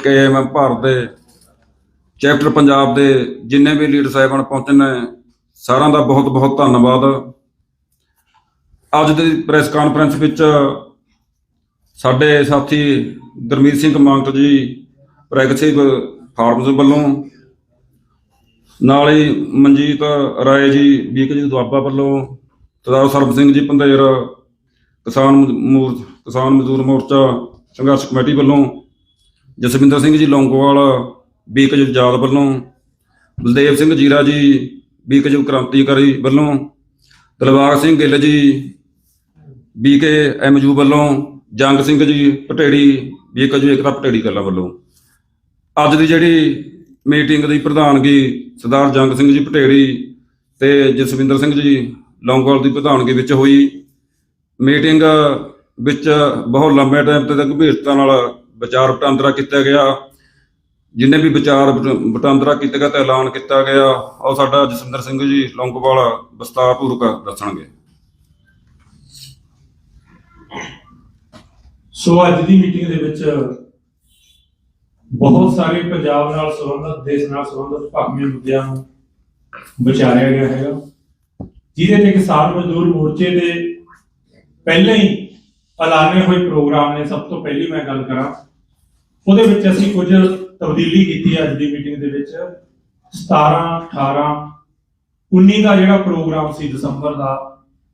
ਕੇ M Bharat ਦੇ chapter Punjab ਦੇ ਜਿੰਨੇ ਵੀ ਲੀਡਰ ਸਾਹਿਬਾਨ ਪਹੁੰਚੇ ਨੇ, ਸਾਰਿਆਂ ਦਾ ਬਹੁਤ ਬਹੁਤ ਧੰਨਵਾਦ। ਅੱਜ ਦੀ ਪ੍ਰੈਸ ਕਾਨਫਰੰਸ ਵਿੱਚ ਸਾਡੇ ਸਾਥੀ ਗੁਰਮੀਤ ਸਿੰਘ ਮਾਨਕ ਜੀ ਪ੍ਰੈਗਸਿਵ ਫਾਰਮਸ ਵੱਲੋਂ, ਨਾਲ ਹੀ ਮਨਜੀਤ ਰਾਏ ਜੀ, ਬੀਕ ਜੀ ਦੁਆਬਾ ਵੱਲੋਂ, ਸਰਦਾਰ ਸਰਬ ਸਿੰਘ ਜੀ ਪੰਧੇਰ ਕਿਸਾਨ ਮੋਰ ਕਿਸਾਨ ਮਜ਼ਦੂਰ ਮੋਰਚਾ, ਸੰਘਰਸ਼ ਕਮੇਟੀ ਵੱਲੋਂ ਜਸਵਿੰਦਰ ਸਿੰਘ ਜੀ ਲੌਂਗੋਵਾਲ ਬੀਕਜ ਜਾਦ ਵੱਲੋਂ, ਬਲਦੇਵ ਸਿੰਘ ਜੀਰਾ ਜੀ ਬੀਕਜ ਕ੍ਰਾਂਤੀਕਾਰੀ ਵੱਲੋਂ, ਦਿਲਬਾਗ ਸਿੰਘ ਗਿੱਲ ਜੀ ਬੀਕੇ ਐਮਯੂ ਵੱਲੋਂ, ਜੰਗ ਸਿੰਘ ਜੀ ਪਟੇੜੀ ਬੀਕਜ ਏਕਤਾ ਪਟੇੜੀ ਕਲਾਂ ਵੱਲੋਂ। ਅੱਜ ਦੀ ਜਿਹੜੀ ਮੀਟਿੰਗ ਦੀ ਪ੍ਰਧਾਨਗੀ ਸਰਦਾਰ ਜੰਗ ਸਿੰਘ ਜੀ ਪਟੇੜੀ ਤੇ ਜਸਵਿੰਦਰ ਸਿੰਘ ਜੀ ਲੌਂਗੋਵਾਲ ਦੀ ਪ੍ਰਧਾਨਗੀ ਵਿੱਚ ਹੋਈ। ਮੀਟਿੰਗ ਵਿੱਚ ਬਹੁਤ ਲੰਬੇ ਟਾਈਮ ਤੇ ਗੰਭੀਰਤਾ ਨਾਲ ਵਿਚਾਰ ਵਟਾਂਦਰਾ ਕੀਤਾ ਗਿਆ। ਜਿੰਨੇ ਵੀ ਵਿਚਾਰ ਵਟ- ਵਟਾਂਦਰਾ ਕੀਤਾ ਗਿਆ ਤੇ ਐਲਾਨ ਕੀਤਾ ਗਿਆ, ਉਹ ਸਾਡਾ ਜਸਵਿੰਦਰ ਸਿੰਘ ਜੀ, ਲੌਂਗੋਵਾਲ ਵਿਸਤਾਰਪੂਰਵਕ ਦੱਸਣਗੇ। ਸੋ ਅੱਜ ਦੀ ਮੀਟਿੰਗ ਦੇ ਵਿੱਚ ਬਹੁਤ ਸਾਰੇ ਪੰਜਾਬ ਨਾਲ ਸੰਬੰਧਿਤ, ਦੇਸ਼ ਨਾਲ ਸੰਬੰਧਿਤ ਭਾਵੇਂ ਮੁੱਦਿਆਂ ਨੂੰ ਵਿਚਾਰਿਆ ਗਿਆ ਹੈਗਾ। ਜਿਹਦੇ ਤੇ ਕਿਸਾਨ ਮਜ਼ਦੂਰ ਮੋਰਚੇ ਦੇ ਪਹਿਲਾਂ ਹੀ ਐਲਾਨੇ ਹੋਏ ਪ੍ਰੋਗਰਾਮ ਨੇ, ਸਭ ਤੋਂ ਪਹਿਲੀ ਮੈਂ ਗੱਲ ਕਰਾਂ। ਉਹਦੇ ਵਿੱਚ ਅਸੀਂ ਕੁਝ ਤਬਦੀਲੀ ਕੀਤੀ ਹੈ ਅੱਜ ਦੀ ਮੀਟਿੰਗ ਦੇ ਵਿੱਚ। 17 18 19 ਦਾ ਜਿਹੜਾ ਪ੍ਰੋਗਰਾਮ ਸੀ ਦਸੰਬਰ ਦਾ,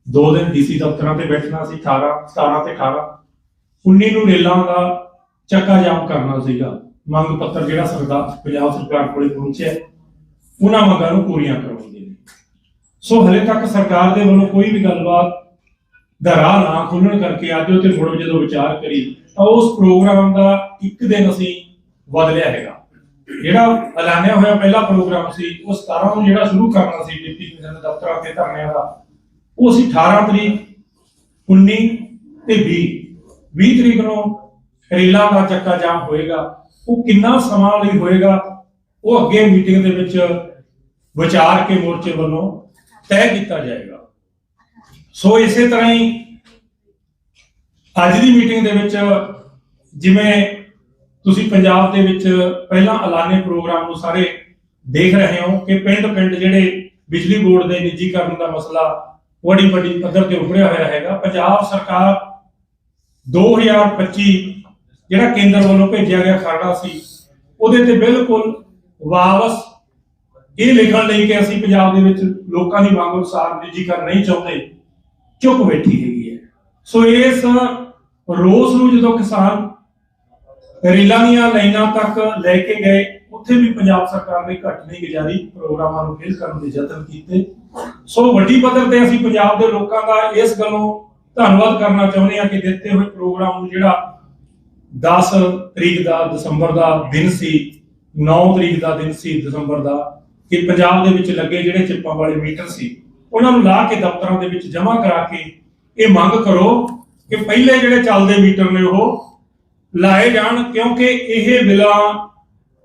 ਦੋ ਦਿਨ ਡੀਸੀ ਦਫ਼ਤਰਾਂ ਤੇ ਬੈਠਣਾ ਸੀ 18 17 ਤੇ 18 19 ਨੂੰ ਰੇਲਾਂ ਦਾ ਚੱਕਾ ਜਾਮ ਕਰਨਾ ਸੀਗਾ। ਮੰਗ ਪੱਤਰ ਜਿਹੜਾ ਸਰਕਾਰ ਪੰਜਾਬ ਸਰਕਾਰ ਕੋਲੇ ਪਹੁੰਚਿਆ, ਉਹਨਾਂ ਮੰਗਾਂ ਨੂੰ ਪੂਰੀਆਂ ਕਰਵਾਉਣ ਸੋ ਹਲੇ ਤੱਕ ਸਰਕਾਰ ਦੇ ਵੱਲੋਂ ਕੋਈ ਵੀ ਗੱਲਬਾਤ ਦਾ ਰਾਹ ਨਾ ਖੋਲਣ ਕਰਕੇ ਅੱਜ ਉਹ ਤੇ ਮੁੜੋ ਜਦੋਂ ਵਿਚਾਰ ਕਰੀ, ਤਾਂ ਉਸ ਪ੍ਰੋਗਰਾਮ ਦਾ ਇੱਕ ਦਿਨ ਅਸੀਂ ਬਦਲਿਆ ਹੈਗਾ। ਜਿਹੜਾ ਐਲਾਨਿਆ ਹੋਇਆ ਪਹਿਲਾ ਪ੍ਰੋਗਰਾਮ ਸੀ, ਉਹ 17 ਨੂੰ ਜਿਹੜਾ ਸ਼ੁਰੂ ਕਰਨਾ ਸੀ, ਡਿਪਟੀ ਕਮਿਸ਼ਨਰ ਦਫ਼ਤਰਾਂ ਤੇ ਧਰਨਿਆਂ ਦਾ, ਉਹ ਸੀ 18 ਤਰੀਕ 19 ਤੇ 20 20 ਤਰੀਕ ਨੂੰ ਰੇਲਾਂ ਦਾ ਚੱਕਾ ਜਾਮ ਹੋਏਗਾ, ਉਹ ਕਿੰਨਾ ਸਮਾਂ ਲਈ ਹੋਏਗਾ, ਉਹ ਅੱਗੇ ਮੀਟਿੰਗ ਦੇ ਵਿੱਚ ਵਿਚਾਰ ਕੇ ਮੋਰਚੇ ਵੱਲੋਂ ਤੈਅ ਕੀਤਾ ਜਾਏਗਾ। ਸੋ ਇਸੇ ਤਰ੍ਹਾਂ ਹੀ ਅੱਜ ਦੀ ਮੀਟਿੰਗ ਦੇ ਵਿੱਚ ਜਿਵੇਂ ਤੁਸੀਂ ਪੰਜਾਬ ਦੇ ਵਿੱਚ ਪਹਿਲਾਂ ਐਲਾਨੇ ਪ੍ਰੋਗਰਾਮ ਨੂੰ ਸਾਰੇ ਦੇਖ ਰਹੇ ਹੋ ਕਿ ਪਿੰਡ-ਪਿੰਡ ਜਿਹੜੇ ਬਿਜਲੀ ਬੋਰਡ ਦੇ ਨਿੱਜੀਕਰਨ ਦਾ ਮਸਲਾ ਬੜੀ ਵੱਡੀ ਪੱਧਰ ਤੇ ਉੱਭਰਿਆ ਹੋਇਆ ਹੈਗਾ। ਪੰਜਾਬ ਸਰਕਾਰ 2025 ਜਿਹੜਾ ਕੇਂਦਰ ਵੱਲੋਂ ਭੇਜਿਆ ਗਿਆ ਖਰੜਾ ਸੀ, ਉਹਦੇ ਤੇ ਬਿਲਕੁਲ ਵਾਪਸ ਇਹ ਲਿਖਣ ਲਈ ਕਿ ਅਸੀਂ ਪੰਜਾਬ ਦੇ ਵਿੱਚ ਲੋਕਾਂ ਦੀ ਮੰਗ ਅਨੁਸਾਰ ਨਿੱਜੀਕਰਨ ਨਹੀਂ ਚਾਹੁੰਦੇ। ਚੁੱਪ ਬੈਠੀ ਹੈਗੀ ਹੈ। ਸੋ ਇਸ ਰੋਸ ਨੂੰ ਜਦੋਂ ਕਿਸਾਨ ਰੇਲਾਂ ਦੀਆਂ ਲਾਈਨਾਂ ਤੱਕ ਲੈ ਕੇ ਗਏ, ਉੱਥੇ ਵੀ ਪੰਜਾਬ ਸਰਕਾਰ ਨੇ ਘੱਟ ਨਹੀਂ ਗੁਜ਼ਾਰੀ, ਪ੍ਰੋਗਰਾਮਾਂ ਨੂੰ ਫੇਲ ਕਰਨ ਦੇ ਯਤਨ ਕੀਤੇ। ਸੋ ਵੱਡੀ ਪੱਧਰ ਤੇ ਅਸੀਂ ਪੰਜਾਬ ਦੇ ਲੋਕਾਂ ਦਾ ਇਸ ਗੱਲੋਂ ਧੰਨਵਾਦ ਕਰਨਾ ਚਾਹੁੰਦੇ ਹਾਂ ਕਿ ਦਿੱਤੇ ਹੋਏ ਪ੍ਰੋਗਰਾਮ ਨੂੰ ਜਿਹੜਾ 10 ਤਰੀਕ ਦਾ ਦਸੰਬਰ ਦਾ ਦਿਨ ਸੀ 9 ਤਰੀਕ ਦਾ ਦਿਨ ਸੀ ਦਸੰਬਰ ਦਾ, ਕਿ ਪੰਜਾਬ ਦੇ ਵਿੱਚ ਲੱਗੇ ਜਿਹੜੇ ਚਿੱਪਾਂ ਵਾਲੇ ਮੀਟਰ ਸੀ ਉਹਨਾਂ ਨੂੰ ਲਾ ਕੇ ਦਫ਼ਤਰਾਂ ਦੇ ਵਿੱਚ ਜਮ੍ਹਾਂ ਕਰਾ ਕੇ ਇਹ ਮੰਗ ਕਰੋ ਕਿ ਪਹਿਲੇ ਜਿਹੜੇ ਚੱਲਦੇ ਮੀਟਰ ਨੇ ਉਹ ਲਾਏ ਜਾਣ ਕਿਉਂਕਿ ਇਹ ਬਿੱਲਾਂ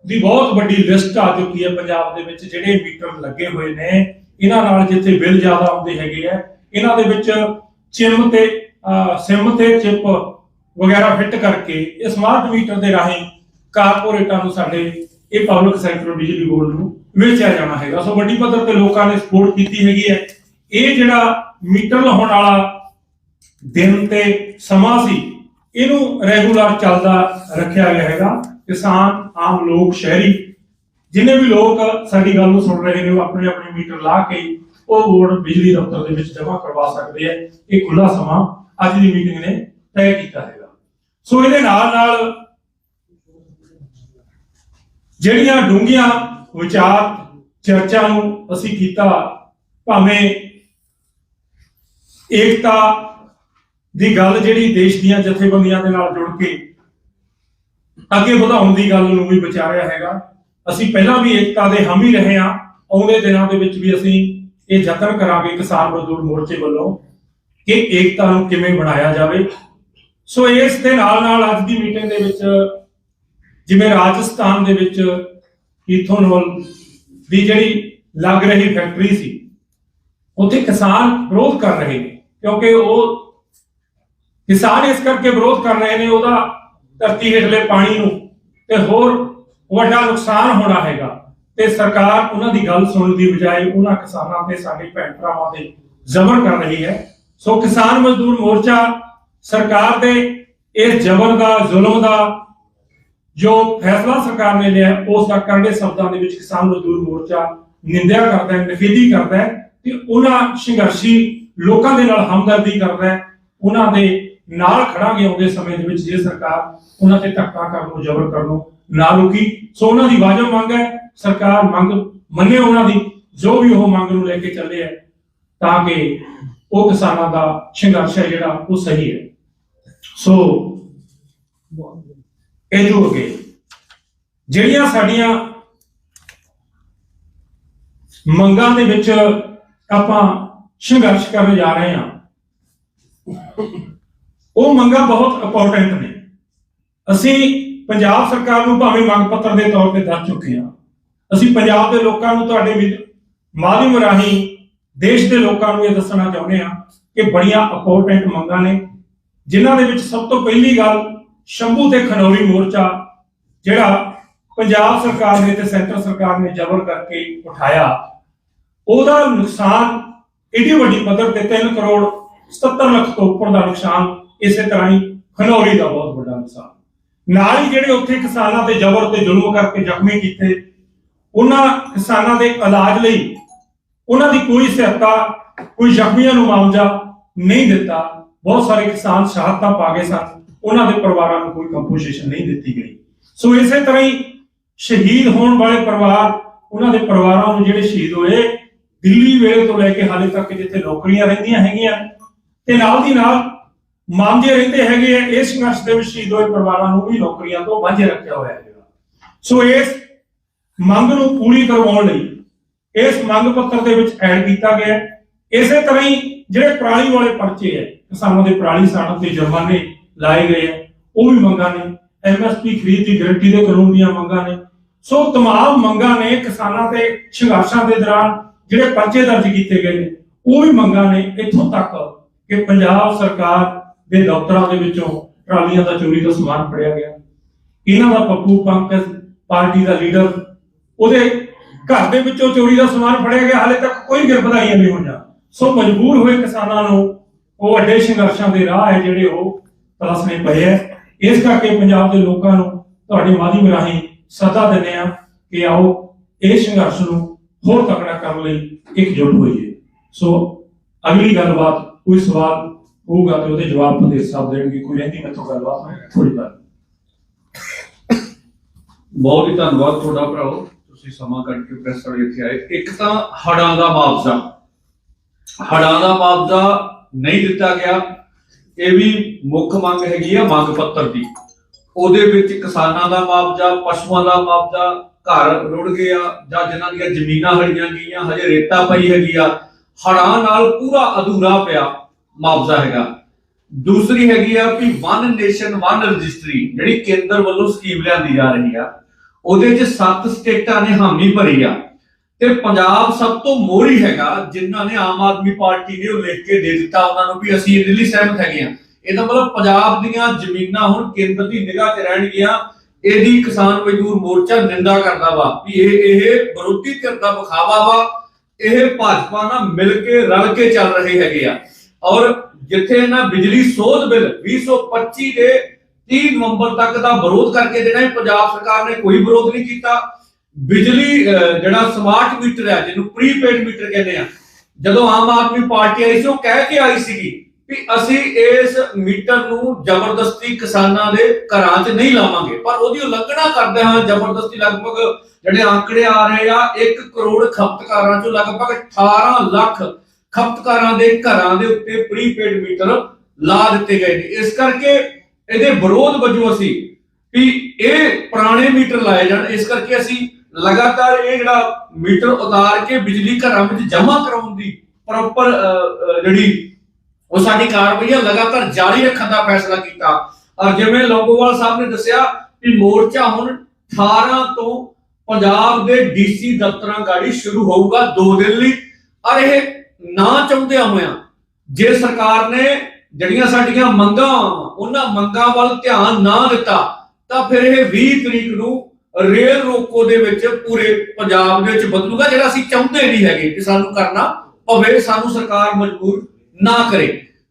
ਦੀ ਬਹੁਤ ਵੱਡੀ ਲਿਸਟ ਆ ਚੁੱਕੀ ਹੈ ਪੰਜਾਬ ਦੇ ਵਿੱਚ ਜਿਹੜੇ ਮੀਟਰ ਲੱਗੇ ਹੋਏ ਨੇ। ਇਹਨਾਂ ਨਾਲ ਜਿੱਥੇ ਬਿੱਲ ਜ਼ਿਆਦਾ ਆਉਂਦੇ ਹੈਗੇ ਆ ਇਹਨਾਂ ਦੇ ਵਿੱਚ ਚਿਮ ਤੇ ਅਹ, ਸਿਮ ਤੇ ਚਿਪ ਵਗੈਰਾ ਫਿੱਟ ਕਰਕੇ ਇਹ ਸਮਾਰਟ ਮੀਟਰ ਦੇ ਰਾਹੀਂ ਕਾਰਪੋਰੇਟਾਂ ਨੂੰ ਸਾਡੇ ਇਹ ਪਬਲਿਕ ਸੈਕਟਰ ਬਿਜਲੀ ਬੋਰਡ ਨੂੰ ਵੇਚਿਆ ਜਾਣਾ ਹੈਗਾ। ਸੋ ਵੱਡੀ ਪੱਧਰ ਤੇ ਲੋਕਾਂ ਨੇ ਸਪੋਰਟ ਕੀਤੀ ਹੈਗੀ ਹੈ। ਇਹ ਜਿਹੜਾ ਮੀਟਰ ਲਾਉਣ ਵਾਲਾ ਦਿਨ ਤੇ ਸਮਾਂ ਸੀ, ਇਹਨੂੰ ਰੈਗੂਲਰ ਚੱਲਦਾ ਰੱਖਿਆ ਗਿਆ ਹੈਗਾ। ਕਿਸਾਨ, ਆਮ ਲੋਕ, ਸ਼ਹਿਰੀ, ਜਿੰਨੇ ਵੀ ਲੋਕ ਸਾਡੀ ਗੱਲ ਨੂੰ ਸੁਣ ਰਹੇ ਨੇ, ਉਹ ਆਪਣੇ ਆਪਣੇ ਮੀਟਰ ਲਾ ਕੇ ਉਹ ਬੋਰਡ ਬਿਜਲੀ ਦਫ਼ਤਰ ਦੇ ਵਿੱਚ ਜਮ੍ਹਾਂ ਕਰਵਾ ਸਕਦੇ ਆ ਇਹ ਖੁੱਲਾ ਸਮਾਂ ਅੱਜ ਦੀ ਮੀਟਿੰਗ ਨੇ ਤੈਅ ਕੀਤਾ ਹੈਗਾ। ਸੋ ਇਹਦੇ ਨਾਲ ਨਾਲ ਜਿਹੜੀਆਂ ਡੂੰਘੀਆਂ ਵਿਚਾਰ, ਚਰਚਾ ਨੂੰ ਅਸੀਂ ਕੀਤਾ। ਭਾਵੇਂ ਏਕਤਾ ਦੀ ਗੱਲ ਜਿਹੜੀ ਦੇਸ਼ ਦੀਆਂ ਜਥੇਬੰਦੀਆਂ ਦੇ ਨਾਲ ਜੁੜ ਕੇ ਅੱਗੇ ਵਧਾਉਣ ਦੀ ਗੱਲ ਨੂੰ ਵੀ ਵਿਚਾਰਿਆ ਹੈਗਾ। ਅਸੀਂ ਪਹਿਲਾਂ ਵੀ ਏਕਤਾ ਦੇ ਹਾਮੀ ਰਹੇ ਹਾਂ। ਆਉਂਦੇ ਦਿਨਾਂ ਦੇ ਵਿੱਚ ਵੀ ਅਸੀਂ ਇਹ ਯਤਨ ਕਰਾਂਗੇ ਕਿਸਾਨ ਮਜ਼ਦੂਰ ਮੋਰਚੇ ਵੱਲੋਂ ਕਿ ਏਕਤਾ ਨੂੰ ਕਿਵੇਂ ਬਣਾਇਆ ਜਾਵੇ। ਸੋ ਇਸ ਦੇ ਨਾਲ ਨਾਲ ਅੱਜ ਦੀ ਮੀਟਿੰਗ ਦੇ ਵਿੱਚ ਜਿਵੇਂ ਰਾਜਸਥਾਨ ਦੇ ਵਿੱਚ ਇਥੋਨੋਲ ਦੀ ਜਿਹੜੀ ਲੱਗ ਰਹੀ ਫੈਕਟਰੀ ਸੀ, ਉੱਥੇ ਕਿਸਾਨ ਵਿਰੋਧ ਕਰ ਰਹੇ ਨੇ, ਕਿਉਂਕਿ ਉਹ ਕਿਸਾਨ ਇਸ ਕਰਕੇ ਵਿਰੋਧ ਕਰ ਰਹੇ ਨੇ, ਉਹਦਾ ਧਰਤੀ ਹੇਠਲੇ ਪਾਣੀ ਨੂੰ ਤੇ ਹੋਰ ਵੱਡਾ ਨੁਕਸਾਨ ਹੋਣਾ ਹੈਗਾ। ਤੇ ਸਰਕਾਰ ਉਹਨਾਂ ਦੀ ਗੱਲ ਸੁਣਨ ਦੀ ਬਜਾਏ ਉਹਨਾਂ ਕਿਸਾਨਾਂ ਤੇ ਸਾਡੇ ਭੈਣ ਭਰਾਵਾਂ ਤੇ ਜ਼ਬਰ ਕਰ ਰਹੀ ਹੈ। ਸੋ ਕਿਸਾਨ ਮਜ਼ਦੂਰ ਮੋਰਚਾ ਸਰਕਾਰ ਦੇ ਇਸ ਜ਼ਬਰ ਦਾ, ਜ਼ੁਲਮ ਦਾ ਜੋ ਫੈਸਲਾ ਸਰਕਾਰ ਨੇ ਲਿਆ, ਉਸ ਦਾ ਕਰੜੇ ਸ਼ਬਦਾਂ ਦੇ ਵਿੱਚ ਕਿਸਾਨ ਮਜ਼ਦੂਰ ਮੋਰਚਾ ਨਿੰਦਿਆ ਕਰਦਾ ਹੈ ਨਿਖੇਧੀ ਕਰਦਾ ਹੈ ਤੇ ਉਹਨਾਂ ਸੰਘਰਸ਼ੀ ਲੋਕਾਂ ਦੇ ਨਾਲ ਹਮਦਰਦੀ ਕਰਦਾ ਹੈ। ਉਹਨਾਂ ਦੇ ਨਾਲ ਖੜਾਂਗੇ ਆਉਂਦੇ ਸਮੇਂ ਦੇ ਵਿੱਚ ਜੇ ਸਰਕਾਰ ਉਹਨਾਂ ਤੇ ਧੱਕਾ ਕਰਨ ਨੂੰ, ਜ਼ਬਰ ਕਰਨ ਨੂੰ ਨਾ ਰੁਕੀ। ਸੋ ਉਹਨਾਂ ਦੀ ਵਾਜਬ ਮੰਗ ਹੈ, ਸਰਕਾਰ ਮੰਗ ਮੰਨੇ ਉਹਨਾਂ ਦੀ, ਜੋ ਵੀ ਉਹ ਮੰਗ ਨੂੰ ਲੈ ਕੇ ਚੱਲੇ ਹੈ, ਤਾਂ ਕਿ ਉਹ ਕਿਸਾਨਾਂ ਦਾ ਸੰਘਰਸ਼ ਹੈ ਜਿਹੜਾ, ਉਹ ਸਹੀ ਹੈ। ਸੋ ਇਹ ਜੋ ਅੱਗੇ, ਜਿਹੜੀਆਂ ਸਾਡੀਆਂ ਮੰਗਾਂ ਦੇ ਵਿੱਚ ਆਪਾਂ ਸੰਘਰਸ਼ ਕਰਨ ਜਾ ਰਹੇ ਹਾਂ, ਉਹ ਮੰਗਾਂ ਬਹੁਤ ਇੰਪੋਰਟੈਂਟ ਨੇ। ਅਸੀਂ ਪੰਜਾਬ ਸਰਕਾਰ ਨੂੰ ਭਾਵੇਂ ਮੰਗ ਪੱਤਰ ਦੇ ਤੌਰ ਤੇ ਦੱਸ ਚੁੱਕੇ ਹਾਂ। ਅਸੀਂ ਪੰਜਾਬ ਦੇ ਲੋਕਾਂ ਨੂੰ ਤੁਹਾਡੇ ਵਿੱਚ ਮਾਧਿਅਮ ਰਾਹੀਂ ਦੇਸ਼ ਦੇ ਲੋਕਾਂ ਨੂੰ ਇਹ ਦੱਸਣਾ ਚਾਹੁੰਦੇ ਹਾਂ ਕਿ ਬੜੀਆਂ ਇੰਪੋਰਟੈਂਟ ਮੰਗਾਂ ਨੇ, ਜਿਨ੍ਹਾਂ ਦੇ ਵਿੱਚ ਸਭ ਤੋਂ ਪਹਿਲੀ ਗੱਲ ਸ਼ੰਭੂ ਤੇ ਖਨੌਰੀ ਮੋਰਚਾ, ਜਿਹੜਾ ਪੰਜਾਬ ਸਰਕਾਰ ਨੇ ਤੇ ਸੈਂਟਰ ਸਰਕਾਰ ਨੇ ਜ਼ਬਰ ਕਰਕੇ ਉਠਾਇਆ, ਉਹਦਾ ਨੁਕਸਾਨ ਏਡੀ ਵੱਡੀ ਪੱਧਰ ਤੇ 3 ਕਰੋੜ 77 ਲੱਖ ਤੋਂ ਉੱਪਰ ਦਾ ਨੁਕਸਾਨ ਇਸੇ ਤਰ੍ਹਾਂ ਹੀ ਖਨੌਰੀ ਦਾ ਬਹੁਤ ਵੱਡਾ ਨੁਕਸਾਨ। ਨਾਲ ਹੀ ਜਿਹੜੇ ਉੱਥੇ ਕਿਸਾਨਾਂ ਤੇ ਜ਼ਬਰ ਤੇ ਜ਼ੁਲਮ ਕਰਕੇ ਜ਼ਖਮੀ ਕੀਤੇ, ਉਹਨਾਂ ਕਿਸਾਨਾਂ ਦੇ ਇਲਾਜ ਲਈ ਉਹਨਾਂ ਦੀ ਕੋਈ ਸਹਾਇਤਾ, ਕੋਈ ਜ਼ਖਮੀਆਂ ਨੂੰ ਮੁਆਵਜ਼ਾ ਨਹੀਂ ਦਿੱਤਾ। ਬਹੁਤ ਸਾਰੇ ਕਿਸਾਨ ਸ਼ਹਾਦਤਾਂ ਪਾ ਗਏ ਸਨ ਉਹਨਾਂ ਦੇ ਪਰਿਵਾਰਾਂ ਨੂੰ ਕੋਈ ਕੰਪਨਸੇਸ਼ਨ ਨਹੀਂ ਦਿੱਤੀ ਗਈ। ਸੋ ਇਸੇ ਤਰ੍ਹਾਂ ਹੀ ਸ਼ਹੀਦ ਹੋਣ ਵਾਲੇ ਪਰਿਵਾਰ, ਉਹਨਾਂ ਦੇ ਪਰਿਵਾਰਾਂ ਨੂੰ ਜਿਹੜੇ ਸ਼ਹੀਦ ਹੋਏ, ਦਿੱਲੀ ਵੇਲੇ ਤੋਂ ਲੈ ਕੇ ਹਾਲੇ ਤੱਕ ਜਿੱਥੇ ਨੌਕਰੀਆਂ ਰਹਿੰਦੀਆਂ ਹੈਗੀਆਂ, ਤੇ ਨਾਲ ਦੀ ਨਾਲ ਮਾਮਜੇ ਰਹਿੰਦੇ ਹੈਗੇ ਆ, ਇਸ ਸੰਘਰਸ਼ ਦੇ ਵਿੱਚ ਸ਼ਹੀਦ ਹੋਏ ਪਰਿਵਾਰਾਂ ਨੂੰ ਵੀ ਨੌਕਰੀਆਂ ਤੋਂ ਵਾਂਝੇ ਰੱਖਿਆ ਹੋਇਆ ਹੈ ਸੋ ਇਸ ਮੰਗ ਨੂੰ ਪੂਰੀ ਕਰਵਾਉਣ ਲਈ, ਇਸ ਮੰਗ ਪੱਤਰ ਦੇ ਵਿੱਚ ਐਡ ਕੀਤਾ ਗਿਆ। ਇਸੇ ਤਰ੍ਹਾਂ ਹੀ ਜਿਹੜੇ ਪਰਾਲੀ ਵਾਲੇ ਪਰਚੇ ਹੈ, ਕਿਸਾਨਾਂ ਦੇ ਪਰਾਲੀ ਸਾੜਨ ਤੇ ਜੁਰਮਾਨੇ ਲਾਏ ਗਏ ਆ ਉਹ ਵੀ ਮੰਗਾਂ ਨੇ ਐਮਐਸਪੀ ਖਰੀਦ ਦੀ ਗਰੰਟੀ ਦੇ ਕਾਨੂੰਨ ਦੀਆਂ ਮੰਗਾਂ ਨੇ ਸੋ तमाम ਮੰਗਾਂ ਨੇ ਕਿਸਾਨਾਂ ਤੇ ਸੰਘਰਸ਼ਾਂ ਦੇ ਦੌਰਾਨ ਜਿਹੜੇ ਪਰਚੇ ਦਰਜ ਕੀਤੇ ਗਏ ਨੇ ਉਹ ਵੀ ਮੰਗਾਂ ਨੇ ਇੱਥੋਂ ਤੱਕ ਕਿ ਪੰਜਾਬ ਸਰਕਾਰ ਦੇ ਦਫ਼ਤਰਾਂ ਦੇ ਵਿੱਚੋਂ ਟਰਾਲੀਆਂ ਦਾ ਚੋਰੀ ਦਾ ਸਮਾਨ ਫੜਿਆ ਗਿਆ ਇਹਨਾਂ ਦਾ ਪੱਪੂ ਪੰਕਜ ਪਾਰਟੀ ਦਾ ਲੀਡਰ ਉਹਦੇ ਘਰ ਦੇ ਵਿੱਚੋਂ ਚੋਰੀ ਦਾ ਸਮਾਨ ਫੜਿਆ ਗਿਆ ਹਾਲੇ ਤੱਕ ਕੋਈ ਗ੍ਰਿਫਤਾਰੀਆਂ ਨਹੀਂ ਹੋਈਆਂ ਸੋ ਮਜਬੂਰ ਹੋਏ ਕਿਸਾਨਾਂ ਨੂੰ ਉਹ ਵੱਡੇ ਸੰਘਰਸ਼ਾਂ ਦੇ ਰਾਹ ਹੈ ਜਿਹੜੇ ਉਹ ਤਲਾਸ਼ਣੇ ਪਏ ਹੈ ਇਸ ਕਰਕੇ ਪੰਜਾਬ ਦੇ ਲੋਕਾਂ ਨੂੰ ਤੁਹਾਡੇ ਮਾਧਿਅਮ ਰਾਹੀਂ ਸੱਦਾ ਦਿੰਦੇ ਆ ਕਿ ਆਓ ਇਸ ਸੰਘਰਸ਼ ਨੂੰ ਹੋਰ ਤਕੜਾ ਕਰਨ ਲਈ ਇਕਜੁੱਟ ਹੋਈਏ। ਸੋ ਅਗਲੀ ਗੱਲਬਾਤ ਕੋਈ ਸਵਾਲ ਹੋਊਗਾ ਤੇ ਉਹਦੇ ਜਵਾਬ ਪ੍ਰਦੇਸ਼ ਸਾਹਿਬ ਦੇਣਗੇ। ਕੋਈ ਰਹਿੰਦੀ ਮੈਥੋਂ ਗੱਲਬਾਤ ਥੋੜੀ ਗੱਲ। ਬਹੁਤ ਹੀ ਧੰਨਵਾਦ ਤੁਹਾਡਾ ਭਰਾਓ। ਤੁਸੀਂ ਸਮਾਂ ਕੱਢ ਕੇ ਪ੍ਰੈਸ ਵਾਲੇ ਇੱਥੇ ਆਏ। ਇੱਕ ਤਾਂ ਹੜਾਂ ਦਾ ਮੁਆਵਜ਼ਾ। ਹੜਾਂ ਦਾ ਮੁਆਵਜ਼ਾ ਨਹੀਂ ਦਿੱਤਾ ਗਿਆ। ਇਹ ਵੀ ਮੁੱਖ ਮੰਗ ਹੈਗੀ ਆ ਮੰਗ ਪੱਤਰ ਦੀ। ਉਹਦੇ ਵਿੱਚ ਕਿਸਾਨਾਂ ਦਾ ਮੁਆਵਜ਼ਾ, ਪਸ਼ੂਆਂ ਦਾ ਮੁਆਵਜ਼ਾ, ਘਰ ਰੁੜ ਗਏ ਜਾਂ ਜਿਨ੍ਹਾਂ ਦੀਆਂ ਜ਼ਮੀਨਾਂ ਹੜੀਆਂ ਗਈਆਂ, ਹਜੇ ਰੇਤਾ ਪਈ ਹੈਗੀ ਆ, ਹੜਾਂ ਨਾਲ ਪੂਰਾ ਅਧੂਰਾ ਪਿਆ ਮੁਆਵਜ਼ਾ ਹੈਗਾ। ਦੂਸਰੀ ਹੈਗੀ ਆ ਵੀ ਵਨ ਨੇਸ਼ਨ ਵਨ ਰਜਿਸਟਰੀ ਜਿਹੜੀ ਕੇਂਦਰ ਵੱਲੋਂ ਸਕੀਮ ਲਿਆਂਦੀ ਜਾ ਰਹੀ ਆ, ਉਹਦੇ 'ਚ ਸੱਤ ਸਟੇਟਾਂ ਨੇ ਹਾਮੀ ਭਰੀ ਆ। ਤੇ ਪੰਜਾਬ ਸਭ ਤੋਂ ਮੋਹਰੀ ਹੈਗਾ, ਜਿਨ੍ਹਾਂ ਨੇ ਆਮ ਆਦਮੀ ਪਾਰਟੀ ਨੇ ਉਹ ਲਿਖ ਕੇ ਦੇ ਦਿੱਤਾ ਉਹਨਾਂ ਨੂੰ ਵੀ ਅਸੀਂ ਇਹਦੇ ਲਈ ਸਹਿਮਤ ਹੈਗੇ ਆ ਇਹਦਾ ਮਤਲਬ ਪੰਜਾਬ ਦੀਆਂ ਜ਼ਮੀਨਾਂ ਹੁਣ ਕੇਂਦਰ ਦੀ ਨਿਗਾਹ 'ਚ ਰਹਿਣਗੀਆਂ, ਇਹਦੀ ਕਿਸਾਨ ਮਜ਼ਦੂਰ ਮੋਰਚਾ ਨਿੰਦਾ ਕਰਦਾ ਵਾ ਵੀ ਇਹ ਇਹ ਵਿਰੋਧੀ ਧਿਰ ਦਾ ਵਿਖਾਵਾ ਵਾ, ਇਹ ਭਾਜਪਾ ਨਾਲ ਮਿਲ ਕੇ, ਰਲ ਕੇ ਚੱਲ ਰਹੇ ਹੈਗੇ ਆ। ਔਰ ਜਿੱਥੇ ਇਹਨਾਂ ਬਿਜਲੀ ਸੋਧ ਬਿੱਲ 2025 ਦੇ 30 ਨਵੰਬਰ ਤੱਕ ਦਾ ਵਿਰੋਧ ਕਰਕੇ ਦੇਣਾ ਪੰਜਾਬ ਸਰਕਾਰ ਨੇ ਕੋਈ ਵਿਰੋਧ ਨਹੀਂ ਕੀਤਾ। ਬਿਜਲੀ ਅਹ, ਜਿਹੜਾ ਸਮਾਰਟ ਮੀਟਰ ਹੈ ਜਿਹਨੂੰ ਪ੍ਰੀਪੇਡ ਮੀਟਰ ਕਹਿੰਦੇ ਆ ਜਦੋਂ ਆਮ ਆਦਮੀ ਪਾਰਟੀ ਆਈ ਸੀ ਉਹ ਕਹਿ ਕੇ ਆਈ ਸੀਗੀ ਵੀ ਅਸੀਂ ਇਸ ਮੀਟਰ ਨੂੰ ਜ਼ਬਰਦਸਤੀ ਕਿਸਾਨਾਂ ਦੇ ਘਰਾਂ 'ਚ ਨਹੀਂ ਲਾਵਾਂਗੇ। ਪਰ ਉਹਦੀ ਉਲੰਘਣਾ ਕਰਦੇ ਹਾਂ ਜ਼ਬਰਦਸਤੀ ਲਗਭਗ ਜਿਹੜੇ ਆંકੜੇ ਆ ਰਹੇ ਆ 1 ਕਰੋੜ ਖਪਤਕਾਰਾਂ 'ਚੋਂ ਲਗਭਗ 18 ਲੱਖ ਖਪਤਕਾਰਾਂ ਦੇ ਘਰਾਂ ਦੇ ਉੱਤੇ ਪ੍ਰੀਪੇਡ ਮੀਟਰ ਲਾ ਦਿੱਤੇ ਗਏ ਨੇ। ਇਸ ਕਰਕੇ ਇਹਦੇ ਵਿਰੋਧ ਵਜੋਂ ਅਸੀਂ ਵੀ ਇਹ ਪੁਰਾਣੇ ਮੀਟਰ ਲਾਏ ਜਾਣ। ਇਸ ਕਰਕੇ ਅਸੀਂ ਲਗਾਤਾਰ ਇਹ ਜਿਹੜਾ ਮੀਟਰ ਉਤਾਰ ਕੇ ਬਿਜਲੀ ਘਰਾਂ ਵਿੱਚ ਜਮ੍ਹਾਂ ਕਰਾਉਣ ਦੀ ਪ੍ਰੋਪਰ ਜਿਹੜੀ ਉਹ ਸਾਡੀ ਕਾਰਵਾਈ ਲਗਾਤਾਰ ਜਾਰੀ ਰੱਖਣ ਦਾ ਫੈਸਲਾ ਕੀਤਾ। ਔਰ ਜਿਵੇਂ ਲੌਂਗੋਵਾਲ ਸਾਹਿਬ ਨੇ ਦੱਸਿਆ ਵੀ ਮੋਰਚਾ ਹੁਣ 18 ਤੋਂ ਪੰਜਾਬ ਦੇ ਡੀਸੀ ਦਫ਼ਤਰਾਂ ਗਾੜੀ ਸ਼ੁਰੂ ਹੋਊਗਾ 2 ਦਿਨ ਲਈ। ਔਰ ਇਹ ਨਾ ਚਾਹੁੰਦਿਆਂ ਹੋਇਆਂ ਜੇ ਸਰਕਾਰ ਨੇ ਜਿਹੜੀਆਂ ਸਾਡੀਆਂ ਮੰਗਾਂ, ਉਹਨਾਂ ਮੰਗਾਂ ਵੱਲ ਧਿਆਨ ਨਾ ਦਿੱਤਾ, ਤਾਂ ਫਿਰ ਇਹ 20 ਤਰੀਕ ਨੂੰ ਰੇਲ ਰੋਕੋ ਦੇ ਵਿੱਚ ਪੂਰੇ ਪੰਜਾਬ ਦੇ ਵਿੱਚ ਬਦਲੂਗਾ ਜਿਹੜਾ ਅਸੀਂ ਚਾਹੁੰਦੇ ਨਹੀਂ ਹੈਗੇ ਕਿ ਸਾਨੂੰ ਕਰਨਾ ਪਵੇ ਸਾਨੂੰ ਸਰਕਾਰ ਮਜਬੂਰ ਨਾ ਕਰੇ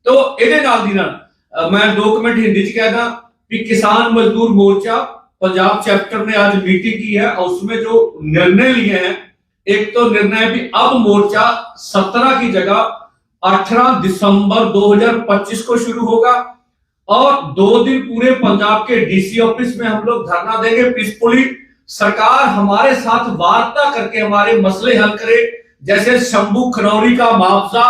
ਤੋ ਇਹਦੇ ਨਾਲ ਦੀ ਨਾਲ ਅ, ਮੈਂ ਦੋ ਕਮੈਂਟ ਹਿੰਦੀ ਚ कहता कि किसान मजदूर मोर्चा पंजाब चैप्टर ने आज मीटिंग की है और उसमें जो निर्णय लिए हैं एक तो निर्णय है कि अब मोर्चा 17 की जगह 18 दिसंबर 2025 को शुरू होगा और दो दिन पूरे पंजाब के डीसी ऑफ़िस में हम लोग धरना देंगे पीसफुली सरकार हमारे साथ वार्ता करके हमारे मसले हल करे, जैसे शंभू खनौरी का मुआवजा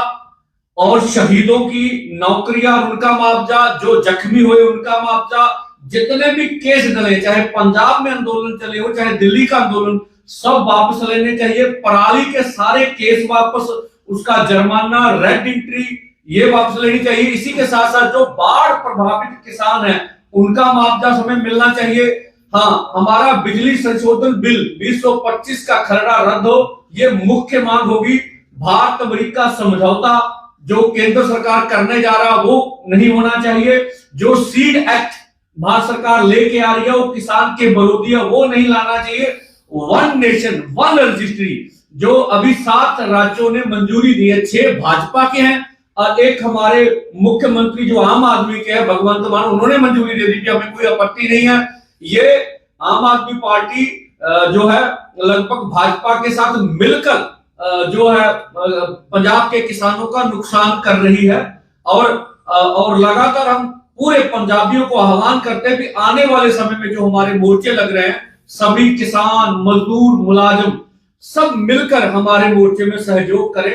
और शहीदों की नौकरियाँ उनका मुआवजा, जो जख्मी हुए उनका मुआवजा। जितने भी केस डले, चाहे पंजाब में आंदोलन चले हो, चाहे दिल्ली का आंदोलन, सब वापस लेने चाहिए। पराली के सारे केस वापस, उसका जुर्माना रेड एंट्री ये वापस लेनी चाहिए। इसी के साथ साथ जो बाढ़ प्रभावित किसान है, उनका मुआवजा हमें मिलना चाहिए। हाँ हमारा बिजली संशोधन बिल 2025 का खरड़ा रद्द हो, ये मुख्य मांग होगी। भारत अमरीका समझौता जो केंद्र सरकार करने जा रहा, वो नहीं होना चाहिए। जो सीड एक्ट भारत सरकार लेके आ रही है, वो किसान के विरोधी है वो नहीं लाना चाहिए। वन नेशन, वन रजिस्ट्री, जो अभी सात राज्यों ने मंजूरी दी है, छह भाजपा के हैं। और एक हमारे मुख्यमंत्री जो आम आदमी के हैं, भगवंत मान, उन्होंने मंजूरी दे दी कि हमें कोई आपत्ति नहीं है। ये आम आदमी पार्टी जो है, लगभग भाजपा के साथ मिलकर जो है पंजाब के किसानों का नुकसान कर रही है। और और लगातार हम पूरे पंजाबियों को आह्वान करते हैं कि आने वाले समय में जो हमारे मोर्चे लग रहे हैं, सभी किसान, मजदूर, मुलाजिम, सब मिलकर हमारे मोर्चे में सहयोग करें।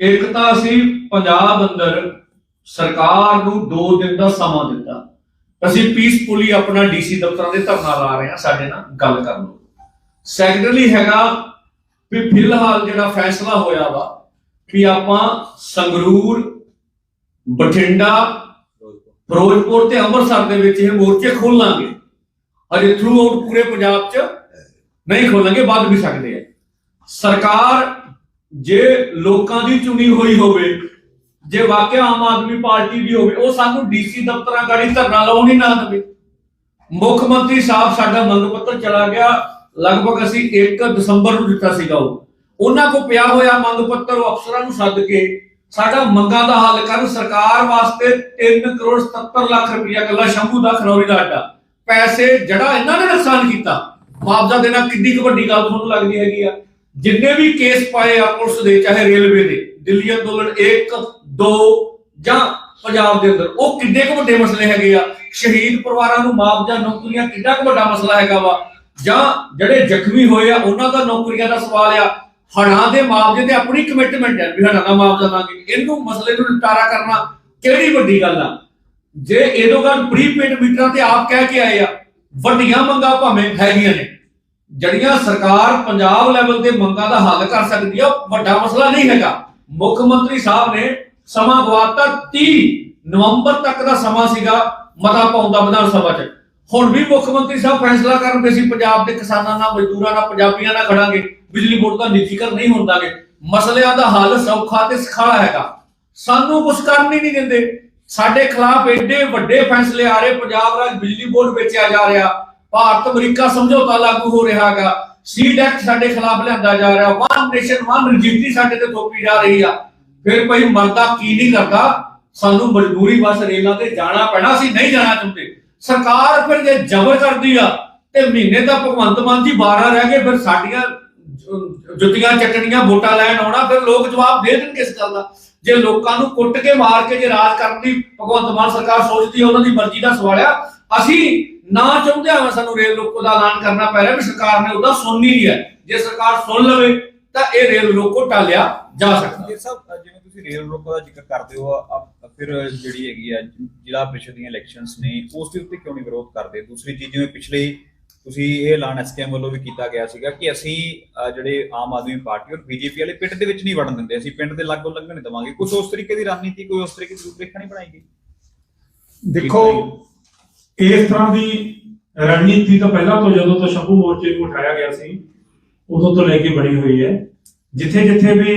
ਇੱਕ ਤਾਂ ਅਸੀਂ ਪੰਜਾਬ ਅੰਦਰ ਸਰਕਾਰ ਨੂੰ 2 ਦਿਨ ਦਾ ਸਮਾਂ ਦਿੱਤਾ। ਅਸੀਂ ਪੀਸਫੁਲੀ ਆਪਣਾ ਡੀਸੀ ਦਫ਼ਤਰਾਂ ਦੇ ਧਰਨਾ ਲਾ ਰਹੇ ਹਾਂ, ਸਾਡੇ ਨਾਲ ਗੱਲ ਕਰਨ ਨੂੰ। ਸੈਕੰਡਲੀ ਹੈਗਾ ਵੀ ਫਿਲਹਾਲ ਜਿਹੜਾ ਫੈਸਲਾ ਹੋਇਆ ਵਾ ਵੀ ਆਪਾਂ ਸੰਗਰੂਰ, ਬਠਿੰਡਾ, ਫਿਰੋਜ਼ਪੁਰ ਤੇ ਅੰਮ੍ਰਿਤਸਰ ਦੇ ਵਿੱਚ ਇਹ ਮੋਰਚੇ ਖੋਲਾਂਗੇ। ਅਜੇ ਥਰੂ ਆਊਟ ਪੂਰੇ ਪੰਜਾਬ 'ਚ ਨਹੀਂ ਖੋਲਾਂਗੇ, ਵੱਧ ਵੀ ਸਕਦੇ ਆ। ਸਰਕਾਰ ਜੇ ਲੋਕਾਂ ਦੀ ਚੁਣੀ ਹੋਈ ਹੋਵੇ, ਜੇ ਵਾਕਿਆ ਆਮ ਆਦਮੀ ਪਾਰਟੀ ਦੀ ਹੋਵੇ, ਉਹ ਸਾਨੂੰ ਡੀਸੀ ਦਫ਼ਤਰਾਂ ਗਾੜੀ ਧਰਨਾ ਲਾਉਣ ਹੀ ਨਾ ਦੇਵੇ। ਮੁੱਖ ਮੰਤਰੀ ਸਾਹਿਬ ਸਾਡਾ ਮੰਗ ਪੱਤਰ ਚਲਾ ਗਿਆ, ਲਗਭਗ ਅਸੀਂ 1 ਦਸੰਬਰ ਨੂੰ ਦਿੱਤਾ ਸੀਗਾ ਉਹ। ਉਹਨਾਂ ਕੋ ਪਿਆ ਹੋਇਆ ਮੰਗ ਪੱਤਰ ਉਹ ਅਫਸਰਾਂ ਨੂੰ ਸੱਦ ਕੇ ਸਾਡਾ ਮੰਗਾਂ ਦਾ ਹੱਲ ਕਰਨ ਸਰਕਾਰ ਵਾਸਤੇ 3 ਕਰੋੜ 77 ਲੱਖ ਰੁਪਇਆ ਕੱਲਾ ਸ਼ੰਭੂ ਦਾ ਖਰੌਰੀ ਦਾ ਅੱਡਾ। ਪੈਸੇ ਜਿਹੜਾ ਇਹਨਾਂ ਨੇ ਨੁਕਸਾਨ ਕੀਤਾ। ਮੁਆਵਜ਼ਾ ਦੇਣਾ ਕਿੰਨੀ ਕੁ ਵੱਡੀ ਗੱਲ ਤੁਹਾਨੂੰ ਲੱਗਦੀ ਹੈਗੀ ਆ? ਜਿੰਨੇ ਵੀ ਕੇਸ ਪਾਏ ਆ ਪੁਲਿਸ ਦੇ, ਚਾਹੇ ਰੇਲਵੇ ਦੇ, ਦਿੱਲੀ ਅੰਦੋਲਨ 1 2 ਜਾਂ ਪੰਜਾਬ ਦੇ ਅੰਦਰ, ਉਹ ਕਿੰਨੇ ਕੁ ਵੱਡੇ ਮਸਲੇ ਹੈਗੇ ਆ? ਸ਼ਹੀਦ ਪਰਿਵਾਰਾਂ ਨੂੰ ਮੁਆਵਜ਼ਾ ਨੌਕਰੀਆਂ ਕਿੰਨਾ ਕੁ ਵੱਡਾ ਮਸਲਾ ਹੈਗਾ ਵਾ? ਜਾਂ ਜਿਹੜੇ ਜ਼ਖਮੀ ਹੋਏ ਆ, ਉਹਨਾਂ ਦਾ ਨੌਕਰੀਆਂ ਦਾ ਸਵਾਲ ਆ। ਹੜਾਂ ਦੇ ਮੁਆਵਜ਼ੇ ਤੇ ਆਪਣੀ ਕਮਿਟਮੈਂਟ ਹੈ ਵੀ ਹੜਾਂ ਦਾ ਮੁਆਵਜ਼ਾ ਦਾਂਗੇ ਇਹਨੂੰ ਮਸਲੇ ਨੂੰ ਨਿਪਟਾਰਾ ਕਰਨਾ ਕਿਹੜੀ ਵੱਡੀ ਗੱਲ ਆ? ਜੇ ਇਹਦੋਂ ਗੱਲ ਪ੍ਰੀਪੇਡ ਮੀਟਰਾਂ ਤੇ ਆਪ ਕਹਿ ਕੇ ਆਏ ਆ, ਵੱਡੀਆਂ ਮੰਗਾਂ ਭਾਵੇਂ ਹੈਗੀਆਂ ਨੇ। ਜਿਹੜੀਆਂ ਸਰਕਾਰ ਪੰਜਾਬ ਲੈਵਲ ਤੇ ਮੰਗਾਂ ਦਾ ਹੱਲ ਕਰ ਸਕਦੀ ਆ ਵੱਡਾ ਮਸਲਾ ਨਹੀਂ ਹੈਗਾ। ਮੁੱਖ ਮੰਤਰੀ ਸਾਹਿਬ ਨੇ ਸਮਾਂ ਗਵਾਤਾ 30 ਨਵੰਬਰ ਤੱਕ ਦਾ ਸਮਾਂ ਸੀਗਾ ਮਤਾ ਪਾਉਂਦਾ ਵਿਧਾਨ ਸਭਾ 'ਚ। ਹੁਣ ਵੀ ਮੁੱਖ ਮੰਤਰੀ ਸਾਹਿਬ ਫੈਸਲਾ ਕਰਨ ਵੀ ਅਸੀਂ ਪੰਜਾਬ ਦੇ ਕਿਸਾਨਾਂ ਨਾਲ, ਮਜ਼ਦੂਰਾਂ ਨਾਲ, ਪੰਜਾਬੀਆਂ ਨਾਲ ਖੜਾਂਗੇ। ਬਿਜਲੀ ਬੋਰਡ ਦਾ ਨਿੱਜੀਕਰਨ ਨਹੀਂ ਹੋਣ ਦਾਂਗੇ। ਮਸਲਿਆਂ ਦਾ ਹੱਲ ਸੌਖਾ ਤੇ ਸਖਾਲਾ ਹੈਗਾ। ਸਾਨੂੰ ਕੁਝ ਕਰਨ ਹੀ ਨਹੀਂ ਦਿੰਦੇ। ਸਾਡੇ ਖਿਲਾਫ ਐਡੇ ਵੱਡੇ ਫੈਸਲੇ ਆ ਰਹੇ, ਪੰਜਾਬ ਰਾਜ ਬਿਜਲੀ ਬੋਰਡ ਵੇਚਿਆ ਜਾ ਰਿਹਾ। ਭਾਰਤ ਅਮਰੀਕਾ ਸਮਝੌਤਾ ਲਾਗੂ ਹੋ ਰਿਹਾ ਹੈਗਾ। ਸੀਡ ਸਾਡੇ ਖਿਲਾਫ ਲਿਆਂਦਾ ਜਾ ਰਿਹਾ। ਵਨ ਨੇਸ਼ਨ ਵਨ ਰਜਿਸਟਰੀ ਸਾਡੇ ਤੇ ਥੋਪੀ ਜਾ ਰਹੀ ਆ। ਫਿਰ ਕੋਈ ਮਰਦਾ ਕੀ ਨਹੀਂ ਕਰਦਾ? ਸਾਨੂੰ ਮਜਬੂਰੀ ਬਸ ਰੇਲਾਂ ਤੇ ਜਾਣਾ ਪੈਣਾ ਸੀ, ਨਹੀਂ ਜਾਣਾ ਚਾਹੁੰਦੇ। ਸਰਕਾਰ ਫਿਰ ਜੇ ਜ਼ਬਰ ਕਰਦੀ ਆ, ਤੇ ਮਹੀਨੇ ਦਾ ਭਗਵੰਤ ਮਾਨ ਜੀ 12 ਰਹਿ ਗਏ, ਫਿਰ ਸਾਡੀਆਂ ਜੁੱਤੀਆਂ, ਚੱਟਣੀਆਂ, ਵੋਟਾਂ ਲੈਣ ਆਉਣਾ, ਫਿਰ ਲੋਕ ਜਵਾਬ ਦੇ ਦੇਣ ਕਿਸ ਗੱਲ ਦਾ। ਜੇ ਲੋਕਾਂ ਨੂੰ ਕੁੱਟ ਕੇ ਮਾਰ ਕੇ ਜੇ ਰਾਜ ਕਰਨ ਦੀ ਭਗਵੰਤ ਮਾਨ ਸਰਕਾਰ ਸੋਚਦੀ ਹੈ ਉਹਨਾਂ ਦੀ ਮਰਜ਼ੀ ਦਾ ਸਵਾਲ ਆ। ਅਸੀਂ ਨਾ ਚਾਹੁੰਦੇ ਹਾਂ ਸਾਨੂੰ ਰੇਲ ਰੋਕੋ ਦਾ ਐਲਾਨ ਕਰਨਾ ਪੈ ਰਿਹਾ ਵੀ ਸਰਕਾਰ ਨੇ ਉਹਦਾ ਸੁਣਨੀ ਨਹੀਂ ਹੈ ਜੇ ਸਰਕਾਰ ਸੁਣ ਲਵੇ ਤਾਂ ਇਹ ਰੇਲ ਰੋਕੋ ਟਾਲਿਆ ਜਾ ਸਕਦਾ। ਸਭ ਅ, ਜਿਵੇਂ ਤੁਸੀਂ ਰੇਲ ਰੋਕੋ ਦਾ ਜ਼ਿਕਰ ਕਰਦੇ ਹੋ ਫਿਰ ਜਿਹੜੀ ਹੈਗੀ ਆ ਜ਼ਿਲ੍ਹਾ ਪ੍ਰੀਸ਼ਦ ਦੀਆਂ ਇਲੈਕਸ਼ਨਸ ਨੇ ਉਸ ਦੇ ਉੱਤੇ ਕਿਉਂ ਨਹੀਂ ਵਿਰੋਧ ਕਰਦੇ? ਦੂਸਰੀ ਚੀਜ਼ ਜਿਵੇਂ ਪਿਛਲੇ ਤੁਸੀਂ ਇਹ ਐਲਾਨ ਐਸਕੇਐਮ ਵੱਲੋਂ ਵੀ ਕੀਤਾ ਗਿਆ ਸੀਗਾ ਕਿ ਅਸੀਂ ਜਿਹੜੇ ਆਮ ਆਦਮੀ ਪਾਰਟੀ ਔਰ ਬੀਜੇਪੀ ਵਾਲੇ ਪਿੰਡ ਦੇ ਵਿੱਚ ਨਹੀਂ ਵੜਨ ਦਿੰਦੇ। ਅਸੀਂ ਪਿੰਡ ਦੇ ਲਾਗੋਂ ਲੰਘਣ ਨਹੀਂ ਦੇਵਾਂਗੇ। ਕੁਝ ਉਸ ਤਰੀਕੇ ਦੀ ਰਣਨੀਤੀ ਕੋਈ ਉਸ ਤਰੀਕੇ ਦੀ ਰੂਪਰੇਖਾ ਨਹੀਂ ਬਣਾਈ ਗਈ? ਦੇਖੋ ਇਸ ਤਰ੍ਹਾਂ ਦੀ ਰਣਨੀਤੀ ਤਾਂ ਪਹਿਲਾਂ ਤੋਂ ਜਦੋਂ ਤੋਂ ਸ਼ੰਭੂ ਮੋਰਚੇ ਨੂੰ ਉਠਾਇਆ ਗਿਆ ਸੀ, ਉਦੋਂ ਤੋਂ ਲੈ ਕੇ ਬਣੀ ਹੋਈ ਹੈ। ਜਿੱਥੇ ਜਿੱਥੇ ਵੀ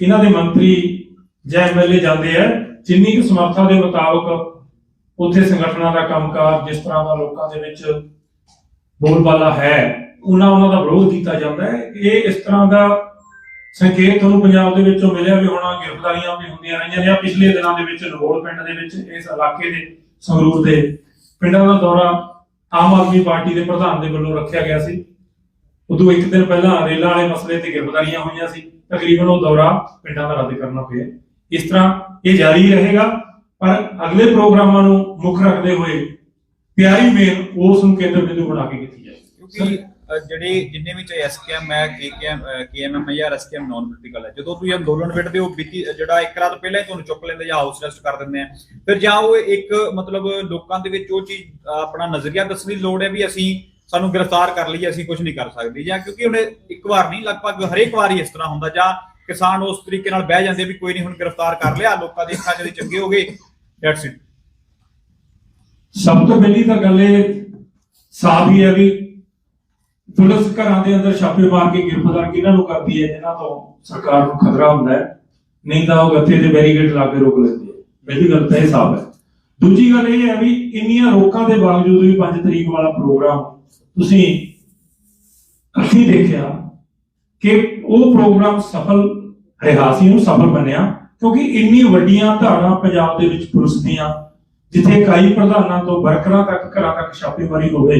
ਇਹਨਾਂ ਦੇ ਮੰਤਰੀ ਜਾਂ ਐਮਐਲਏ ਜਾਂਦੇ ਆ, ਜਿੰਨੀ ਕੁ ਸਮਰੱਥਾ ਦੇ ਮੁਤਾਬਕ ਉੱਥੇ ਸੰਗਠਨਾਂ ਦਾ ਕੰਮਕਾਰ, ਜਿਸ ਤਰ੍ਹਾਂ ਦਾ ਲੋਕਾਂ ਦੇ ਵਿੱਚ ਬੋਲਬਾਲਾ ਹੈ, ਉਹਨਾਂ ਉਹਨਾਂ ਦਾ ਵਿਰੋਧ ਕੀਤਾ ਜਾਂਦਾ ਹੈ। ਇਹ ਇਸ ਤਰ੍ਹਾਂ ਦਾ ਸੰਕੇਤ ਤੁਹਾਨੂੰ ਪੰਜਾਬ ਦੇ ਵਿੱਚੋਂ ਮਿਲਿਆ ਵੀ ਹੁਣ, ਗ੍ਰਿਫਤਾਰੀਆਂ ਵੀ ਹੁੰਦੀਆਂ ਰਹੀਆਂ ਜਾਂ ਪਿਛਲੇ ਦਿਨਾਂ ਦੇ ਵਿੱਚ ਨਗੋਲ ਪਿੰਡ ਦੇ ਵਿੱਚ, ਇਸ ਇਲਾਕੇ ਦੇ ਸੰਗਰੂਰ ਦੇ ਪਿੰਡਾਂ ਦਾ ਦੌਰਾ ਆਮ ਆਦਮੀ ਪਾਰਟੀ ਦੇ ਪ੍ਰਧਾਨ ਦੇ ਵੱਲੋਂ ਰੱਖਿਆ ਗਿਆ ਸੀ। ਉਦੋਂ ਇੱਕ ਦਿਨ ਪਹਿਲਾਂ ਰੇਲਾਂ ਵਾਲੇ ਮਸਲੇ ਤੇ ਗ੍ਰਿਫਤਾਰੀਆਂ ਹੋਈਆਂ ਸੀ। ਤਕਰੀਬਨ ਉਹ ਦੌਰਾ ਪਿੰਡਾਂ ਦਾ ਰੱਦ ਕਰਨਾ ਪਿਆ। ਇਸ ਤਰ੍ਹਾਂ ਇਹ ਜਾਰੀ ਰਹੇਗਾ, ਪਰ ਅਗਲੇ ਪ੍ਰੋਗਰਾਮਾਂ ਨੂੰ ਮੁੱਖ ਰੱਖਦੇ ਹੋਏ ਪਿਆਰੀ ਮੇਲ ਉਸ ਨੂੰ ਕੇਂਦਰ ਬਿੰਦੂ ਬਣਾ ਕੇ ਕੀਤੀ ਜਾਏ ਕਿਉਂਕਿ ਜਿਹੜੇ ਜਿੰਨੇ ਵੀ ਐਸਕੇਐਮ ਹੈ ਕੇਕੇਐਮ ਕੇਐਮਐਮ ਜਾਂ ਐਸਕੇਐਮ ਨਾਨ ਪੋਲੀਟੀਕਲ ਹੈ, ਜਦੋਂ ਤੁਸੀਂ ਅੰਦੋਲਨ ਵਿੱਢਦੇ ਹੋ, ਬੀਤੀ ਜਿਹੜਾ ਇੱਕ ਰਾਤ ਪਹਿਲਾਂ ਹੀ ਤੁਹਾਨੂੰ ਚੁੱਕ ਲੈਂਦੇ ਜਾਂ ਹਾਊਸ ਅਰੈਸਟ ਕਰ ਦਿੰਦੇ ਆ, ਫਿਰ ਜਾਂ ਉਹ ਇੱਕ ਮਤਲਬ ਲੋਕਾਂ ਦੇ ਵਿੱਚ ਉਹ ਚੀਜ਼, ਆਪਣਾ ਨਜ਼ਰੀਆ ਦੱਸਣ ਦੀ ਲੋੜ ਹੈ ਵੀ ਅਸੀਂ ਸਾਨੂੰ ਗ੍ਰਿਫਤਾਰ ਕਰ ਲਈਏ ਅਸੀਂ ਕੁਝ ਨਹੀਂ ਕਰ ਸਕਦੇ ਜਾਂ ਕਿਉਂਕਿ ਹੁਣ ਇੱਕ ਵਾਰ ਨਹੀਂ, ਲਗਭਗ ਹਰੇਕ ਵਾਰ ਹੀ ਇਸ ਤਰ੍ਹਾਂ ਹੁੰਦਾ ਜਾਂ ਕਿਸਾਨ ਉਸ ਤਰੀਕੇ ਨਾਲ ਬਹਿ ਜਾਂਦੇ ਵੀ ਕੋਈ ਨਹੀਂ ਹੁਣ ਗ੍ਰਿਫਤਾਰ ਕਰ ਲਿਆ, ਲੋਕਾਂ ਦੇ ਅੱਖਾਂ 'ਚ ਦੇ ਚੰਗੇ ਹੋ ਗਏ ਦੈਟਸ ਇਟ ਸਭ ਤੋਂ ਪਹਿਲੀ ਤਾਂ ਗੱਲ ਇਹ ਸਾਫ਼ ਹੀ ਹੈ ਵੀ ਪੁਲਿਸ ਘਰਾਂ ਦੇ ਅੰਦਰ ਛਾਪੇ ਮਾਰ ਕੇ ਗ੍ਰਿਫਤਾਰ ਕਿਹਨਾਂ ਨੂੰ ਕਰਦੀ ਹੈ ਜਿਨ੍ਹਾਂ ਤੋਂ ਸਰਕਾਰ ਨੂੰ ਖਤਰਾ ਹੁੰਦਾ ਹੈ। ਨਹੀਂ ਤਾਂ ਉਹ ਗੱਥੇ ਤੇ ਬੈਰੀਕੇਡ ਲਾ ਕੇ ਰੋਕ ਲੈਂਦੀ ਹੈ। ਪਹਿਲੀ ਗੱਲ ਤਾਂ ਇਹ ਸਾਫ਼ ਹੈ। ਦੂਜੀ ਗੱਲ ਇਹ ਹੈ ਵੀ ਇੰਨੀਆਂ ਰੋਕਾਂ ਦੇ ਬਾਵਜੂਦ ਵੀ 5 ਤਰੀਕ ਵਾਲਾ ਪ੍ਰੋਗਰਾਮ, ਤੁਸੀਂ ਅਸੀਂ ਦੇਖਿਆ ਕਿ ਉਹ ਪ੍ਰੋਗਰਾਮ ਸਫਲ ਰਿਹਾ ਸੀ ਉਹ ਸਫਲ ਬਣਿਆ ਕਿਉਂਕਿ ਇੰਨੀ ਵੱਡੀਆਂ ਧਾਰਾਂ ਪੰਜਾਬ ਦੇ ਵਿੱਚ ਪੁਲਿਸ ਦੀਆਂ, ਜਿੱਥੇ ਇਕਾਈ ਪ੍ਰਧਾਨਾਂ ਤੋਂ ਵਰਕਰਾਂ ਤੱਕ ਘਰਾਂ ਤੱਕ ਛਾਪੇਮਾਰੀ ਹੋਵੇ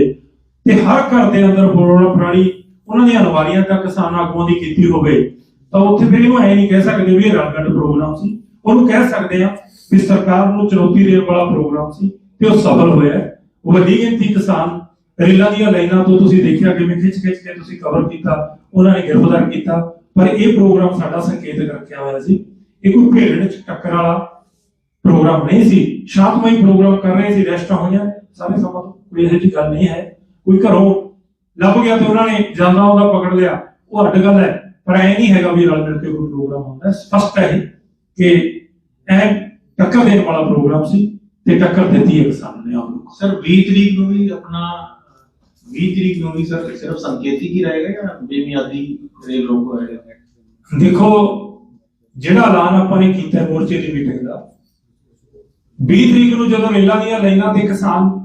ਤੇ ਹਰ ਘਰ ਦੇ ਅੰਦਰ ਫੋਰੋਲਾ ਪ੍ਰਾਣੀ, ਉਹਨਾਂ ਦੀਆਂ ਅਨਵਾਰੀਆਂ ਤੱਕ ਕਿਸਾਨ ਆਗੂਆਂ ਦੀ ਕੀਤੀ ਹੋਵੇ, ਤਾਂ ਉੱਥੇ ਫਿਰ ਇਹਨੂੰ ਐ ਨਹੀਂ ਕਹਿ ਸਕਦੇ ਵੀ ਇਹ ਰਲਗੱਡ ਪ੍ਰੋਗਰਾਮ ਸੀ। ਉਹਨੂੰ ਕਹਿ ਸਕਦੇ ਆ ਵੀ ਸਰਕਾਰ ਨੂੰ ਚੁਣੌਤੀ ਦੇਣ ਵਾਲਾ ਪ੍ਰੋਗਰਾਮ ਸੀ ਤੇ ਉਹ ਸਫਲ ਹੋਇਆ। ਵੱਡੀ ਗਿਣਤੀ ਕਿਸਾਨ ਰੇਲਾਂ ਦੀਆਂ ਲਾਈਨਾਂ ਤੋਂ ਤੁਸੀਂ ਦੇਖਿਆ ਕਿਵੇਂ ਖਿੱਚ ਖਿੱਚ ਕੇ ਤੁਸੀਂ ਕਵਰ ਕੀਤਾ, ਉਹਨਾਂ ਨੇ ਗ੍ਰਿਫਤਾਰ ਕੀਤਾ, ਪਰ ਇਹ ਪ੍ਰੋਗਰਾਮ ਸਾਡਾ ਸੰਕੇਤਕ ਰੱਖਿਆ ਹੋਇਆ ਸੀ। ਇਹ ਕੋਈ ਭੇਡ ਚ ਟੱਕਰ ਵਾਲਾ ਪ੍ਰੋਗਰਾਮ ਨਹੀਂ ਸੀ। ਸ਼ਾਂਤਮਈ ਪ੍ਰੋਗਰਾਮ ਕਰ ਰਹੇ ਸੀ ਰੈਸਟਾਂ ਹੋਈਆਂ। ਸਾਰੇ ਸਮਾਂ ਕੋਈ ਇਹੋ ਜਿਹੀ ਗੱਲ ਨਹੀਂ ਹੈ। ਕੋਈ ਘਰੋਂ ਲੱਭ ਗਿਆ ਤੇ ਉਹਨਾਂ ਨੇ ਜਾਂਦਾ ਉਹਦਾ ਪਕੜ ਲਿਆ। ਉਹ ਅੱਡ ਗੱਲ ਹੈ ਪਰ ਐ ਨਹੀਂ ਹੈਗਾ ਵੀ ਰਲ ਮਿਲ ਕੇ ਕੋਈ ਪ੍ਰੋਗਰਾਮ ਹੁੰਦਾ। ਸਪਸ਼ਟ ਹੈ ਕਿ ਐ ਟੱਕਰ ਦੇਣ ਵਾਲਾ ਪ੍ਰੋਗਰਾਮ ਸੀ ਤੇ ਟੱਕਰ ਦਿੱਤੀ ਕਿਸਾਨ ਨੇ ਆਪ ਨੂੰ। ਸਰ 20 ਤਰੀਕ ਨੂੰ ਵੀ ਆਪਣਾ 20 ਤਰੀਕ ਨੂੰ ਵੀ ਸਰ ਸਿਰਫ ਸੰਕੇਤਿਕ ਹੀ ਰਹੇਗਾ ਜਾਂ ਬੇਮਿਆਦੀ ਜਿਹੜੇ ਲੋਕ ਹੋਏਗਾ ਦੇਖੋ ਜਿਹੜਾ ਐਲਾਨ ਆਪਾਂ ਨੇ ਕੀਤਾ ਮੋਰਚੇ ਦੀ ਮੀਟਿੰਗ ਦਾ 20 ਤਰੀਕ ਨੂੰ ਜਦੋਂ ਰੇਲਾਂ ਦੀਆਂ ਲਾਈਨਾਂ ਤੇ ਕਿਸਾਨ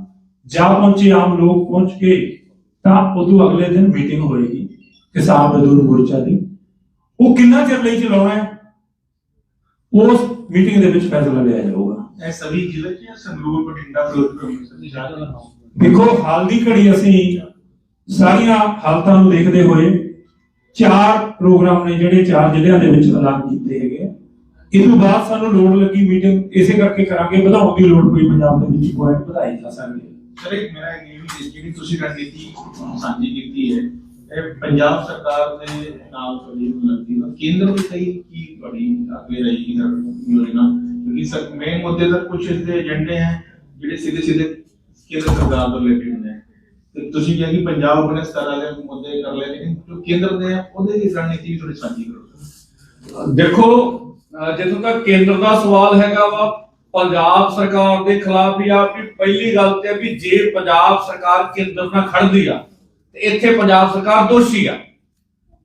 ਜਾ ਪਹੁੰਚੇ ਆਮ ਲੋਕ ਪਹੁੰਚ ਕੇ ਤਾਂ ਉਦੋਂ ਅਗਲੇ ਦਿਨ ਮੀਟਿੰਗ ਹੋਏਗੀ। ਕਿਸਾਨ ਮਜ਼ਦੂਰ ਮੋਰਚਾ ਦੀ। ਉਹ ਕਿੰਨਾ ਚਿਰ ਲਈ ਚਲਾਉਣਾ ਹੈ? ਉਸ ਮੀਟਿੰਗ ਦੇ ਵਿੱਚ ਫੈਸਲਾ ਲਿਆ ਜਾਊਗਾ। ਇਹ ਸਭੀ ਜ਼ਿਲ੍ਹੇ ਚ ਸੰਗਰੂਰ ਬਠਿੰਡਾ ਫਿਰੋਜ਼ਪੁਰ ਦੇਖੋ ਹਾਲ ਦੀ ਘੜੀ ਅਸੀਂ ਸਾਰੀਆਂ ਹਾਲਤਾਂ ਨੂੰ ਦੇਖਦੇ ਹੋਏ ਚਾਰ ਪ੍ਰੋਗਰਾਮ ਨੇ ਜਿਹੜੇ ਚਾਰ ਜ਼ਿਲ੍ਹਿਆਂ ਦੇ ਵਿੱਚ ਐਲਾਨ ਕੀਤੇ ਹੈਗੇ। ਇਹ ਤੋਂ ਬਾਅਦ ਸਾਨੂੰ ਲੋੜ ਲੱਗੀ ਮੀਟਿੰਗ ਇਸੇ ਕਰਕੇ ਕਰਾਂਗੇ। ਵਧਾਉਣ ਦੀ ਲੋੜ ਪਈ ਪੰਜਾਬ ਦੇ ਵਿੱਚ ਪੁਆਇੰਟ ਵਧਾਈ ਜਾ ਸਕਦੇ। ਸਰ, ਇੱਕ ਮੇਰਾ ਇਹ ਵੀ ਜਿਹੜੀ ਤੁਸੀਂ ਰਣਨੀਤੀ ਸਾਂਝੀ ਕੀਤੀ ਹੈ। ਇਹ ਪੰਜਾਬ ਸਰਕਾਰ ਦੇ ਨਾਲ ਤੁਹਾਡੀ ਲੱਗਦੀ ਹੈ ਕੇਂਦਰ ਦੀ ਕਈ ਕੀ ਤੁਹਾਡੀ ਅੱਗੇ ਰਹੇਗੀ ਸਰ ਯੋਜਨਾ? ਕਿਉਂਕਿ ਸਰ ਮੇਨ ਮੁੱਦੇ ਤਾਂ ਕੁਝ ਇਸਦੇ ਏਜੰਡੇ ਹੈ, ਜਿਹੜੇ ਸਿੱਧੇ ਸਿੱਧੇ ਕੇਂਦਰ ਸਰਕਾਰ ਤੋਂ ਰਿਲੇਟਡ ਨੇ। ਤੇ ਤੁਸੀਂ ਕਿਹਾ ਕਿ ਪੰਜਾਬ ਆਪਣੇ ਸਤਰ ਵਾਲੇ ਮੁੱਦੇ ਕਰ ਲਏ, ਲੇਕਿਨ ਜੋ ਕੇਂਦਰ ਦੇ ਆ, ਉਹਦੇ ਦੀ ਰਣਨੀਤੀ ਵੀ ਥੋੜੀ ਸਾਂਝੀ ਕਰੋ। ਦੇਖੋ, ਅਹ ਜਿੱਥੋਂ ਤੱਕ ਕੇਂਦਰ ਦਾ ਸਵਾਲ ਹੈਗਾ ਵਾ ਪੰਜਾਬ ਸਰਕਾਰ ਦੇ ਖਿਲਾਫ ਵੀ ਆ ਵੀ ਪਹਿਲੀ ਗੱਲ ਤੇ ਵੀ ਜੇ ਪੰਜਾਬ ਸਰਕਾਰ ਕੇਂਦਰ ਨਾਲ ਖੜਦੀ ਆ, ਤੇ ਇੱਥੇ ਪੰਜਾਬ ਸਰਕਾਰ ਦੋਸ਼ੀ ਆ।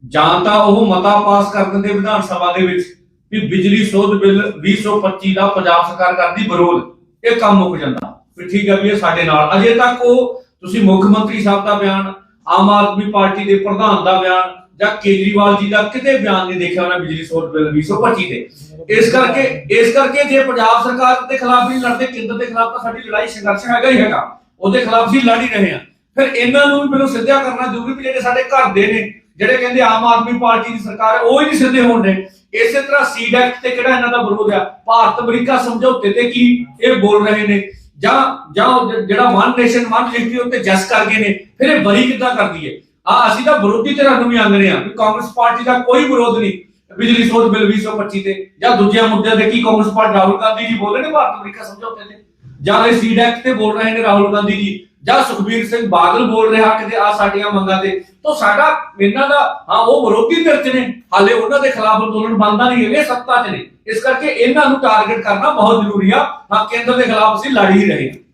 ਜਾਂ ਤਾਂ ਉਹ ਮਤਾ ਪਾਸ ਕਰ ਦਿੰਦੇ ਵਿਧਾਨ ਸਭਾ ਦੇ ਵਿੱਚ ਵੀ ਬਿਜਲੀ ਸੋਧ ਬਿੱਲ 2025 ਦਾ ਪੰਜਾਬ ਸਰਕਾਰ ਕਰਦੀ ਵਿਰੋਧ, ਇਹ ਕੰਮ ਮੁੱਕ ਜਾਂਦਾ। ਵੀ ਠੀਕ ਆ ਵੀ ਇਹ ਸਾਡੇ ਨਾਲ, ਅਜੇ ਤੱਕ ਉਹ, ਤੁਸੀਂ ਮੁੱਖ ਮੰਤਰੀ ਸਾਹਿਬ ਦਾ ਬਿਆਨ, ਆਮ ਆਦਮੀ ਪਾਰਟੀ ਦੇ ਪ੍ਰਧਾਨ ਦਾ ਬਿਆਨ ਜਾਂ ਕੇਜਰੀਵਾਲ ਜੀ ਦਾ ਕਿਤੇ ਬਿਆਨ ਨਹੀਂ ਦੇਖਿਆ ਉਹਨਾਂ ਬਿਜਲੀ ਸੋਧ ਬਿੱਲ 2025 ਤੇ। ਇਸ ਕਰਕੇ ਇਸ ਕਰਕੇ ਜੇ ਪੰਜਾਬ ਸਰਕਾਰ ਦੇ ਖਿਲਾਫ ਵੀ ਲੜਦੇ, ਕੇਂਦਰ ਦੇ ਖਿਲਾਫ ਤਾਂ ਸਾਡੀ ਲੜਾਈ ਸੰਘਰਸ਼ ਹੈਗਾ ਹੀ ਹੈਗਾ। ਉਹਦੇ ਖਿਲਾਫ ਵੀ ਲੜ ਹੀ ਰਹੇ ਹਾਂ। ਫਿਰ ਇਹਨਾਂ ਨੂੰ ਵੀ ਮੈਨੂੰ ਸਿੱਧਿਆ ਕਰਨਾ ਜ਼ਰੂਰੀ ਵੀ ਜਿਹੜੇ ਸਾਡੇ ਘਰ ਦੇ ਨੇ, ਜਿਹੜੇ ਕਹਿੰਦੇ ਆਮ ਆਦਮੀ ਪਾਰਟੀ ਦੀ ਸਰਕਾਰ ਹੈ, ਉਹ ਹੀ ਨਹੀਂ ਸਿੱਧੇ ਹੋਣ ਦੇ। ਇਸੇ ਤਰ੍ਹਾਂ ਸੀਡ ਐਕਟ ਤੇ ਕਿਹੜਾ ਇਹਨਾਂ ਦਾ ਵਿਰੋਧ ਆ ਭਾਰਤ ਅਮਰੀਕਾ ਸਮਝੌਤੇ ਤੇ ਕੀ ਇਹ ਬੋਲ ਰਹੇ ਨੇ? ਜਾਂ ਜਾਂ ਜਿਹੜਾ ਵਨ ਨੇਸ਼ਨ ਵਨ ਰਜਿਸਟਰੀ ਉੱਤੇ ਜਸ ਕਰ ਗਏ ਨੇ, ਫਿਰ ਇਹ ਬਰੀ ਕਿੱਦਾਂ ਕਰਦੀ ਹੈ? ਆ ਅਸੀਂ ਤਾਂ ਵਿਰੋਧੀ ਧਿਰਾਂ ਨੂੰ ਵੀ ਆਂਗਣੇ ਆ ਵੀ ਕਾਂਗਰਸ ਪਾਰਟੀ ਦਾ ਕੋਈ ਵਿਰੋਧ ਨਹੀਂ। ਬਿਜਲੀ ਸੋਧ ਬਿੱਲ 2025 ਤੇ ਜਾਂ ਦੂਜਿਆਂ ਮੁੱਦਿਆਂ ਤੇ ਕੀ ਕਾਂਗਰਸ ਪਾਰਟੀ ਰਾਹੁਲ ਗਾਂਧੀ ਜੀ ਬੋਲ ਨੇ ਭਾਰਤ ਅਮਰੀਕਾ ਸਮਝੌਤੇ ਤੇ? ਜਾਂ ਇਹ ਸੀਡ ਐਕਟ ਤੇ ਬੋਲ ਰਹੇ ਨੇ ਰਾਹੁਲ ਗਾਂਧੀ ਜੀ? ਜਾਂ ਸੁਖਬੀਰ ਸਿੰਘ ਬਾਦਲ ਬੋਲ ਰਿਹਾ ਕਿ ਆ ਸਾਡੀਆਂ ਮੰਗਾਂ ਤੇ? ਤਾਂ ਸਾਡਾ, ਇਹਨਾਂ ਦਾ, ਹਾਂ, ਉਹ ਵਿਰੋਧੀ ਧਿਰ 'ਚ ਨੇ। ਹਾਲੇ ਉਹਨਾਂ ਦੇ ਖਿਲਾਫ ਅੰਦੋਲਨ ਬੰਦਾ ਨਹੀਂ ਹੈਗੇ ਸੱਤਾ 'ਚ ਨੇ। ਇਸ ਕਰਕੇ ਇਹਨਾਂ ਨੂੰ ਟਾਰਗੇਟ ਕਰਨਾ ਬਹੁਤ ਜ਼ਰੂਰੀ ਆ। ਹਾਂ, ਕੇਂਦਰ ਦੇ ਖਿਲਾਫ ਅਸੀਂ ਲੜ ਹੀ ਰਹੇ ਹਾਂ।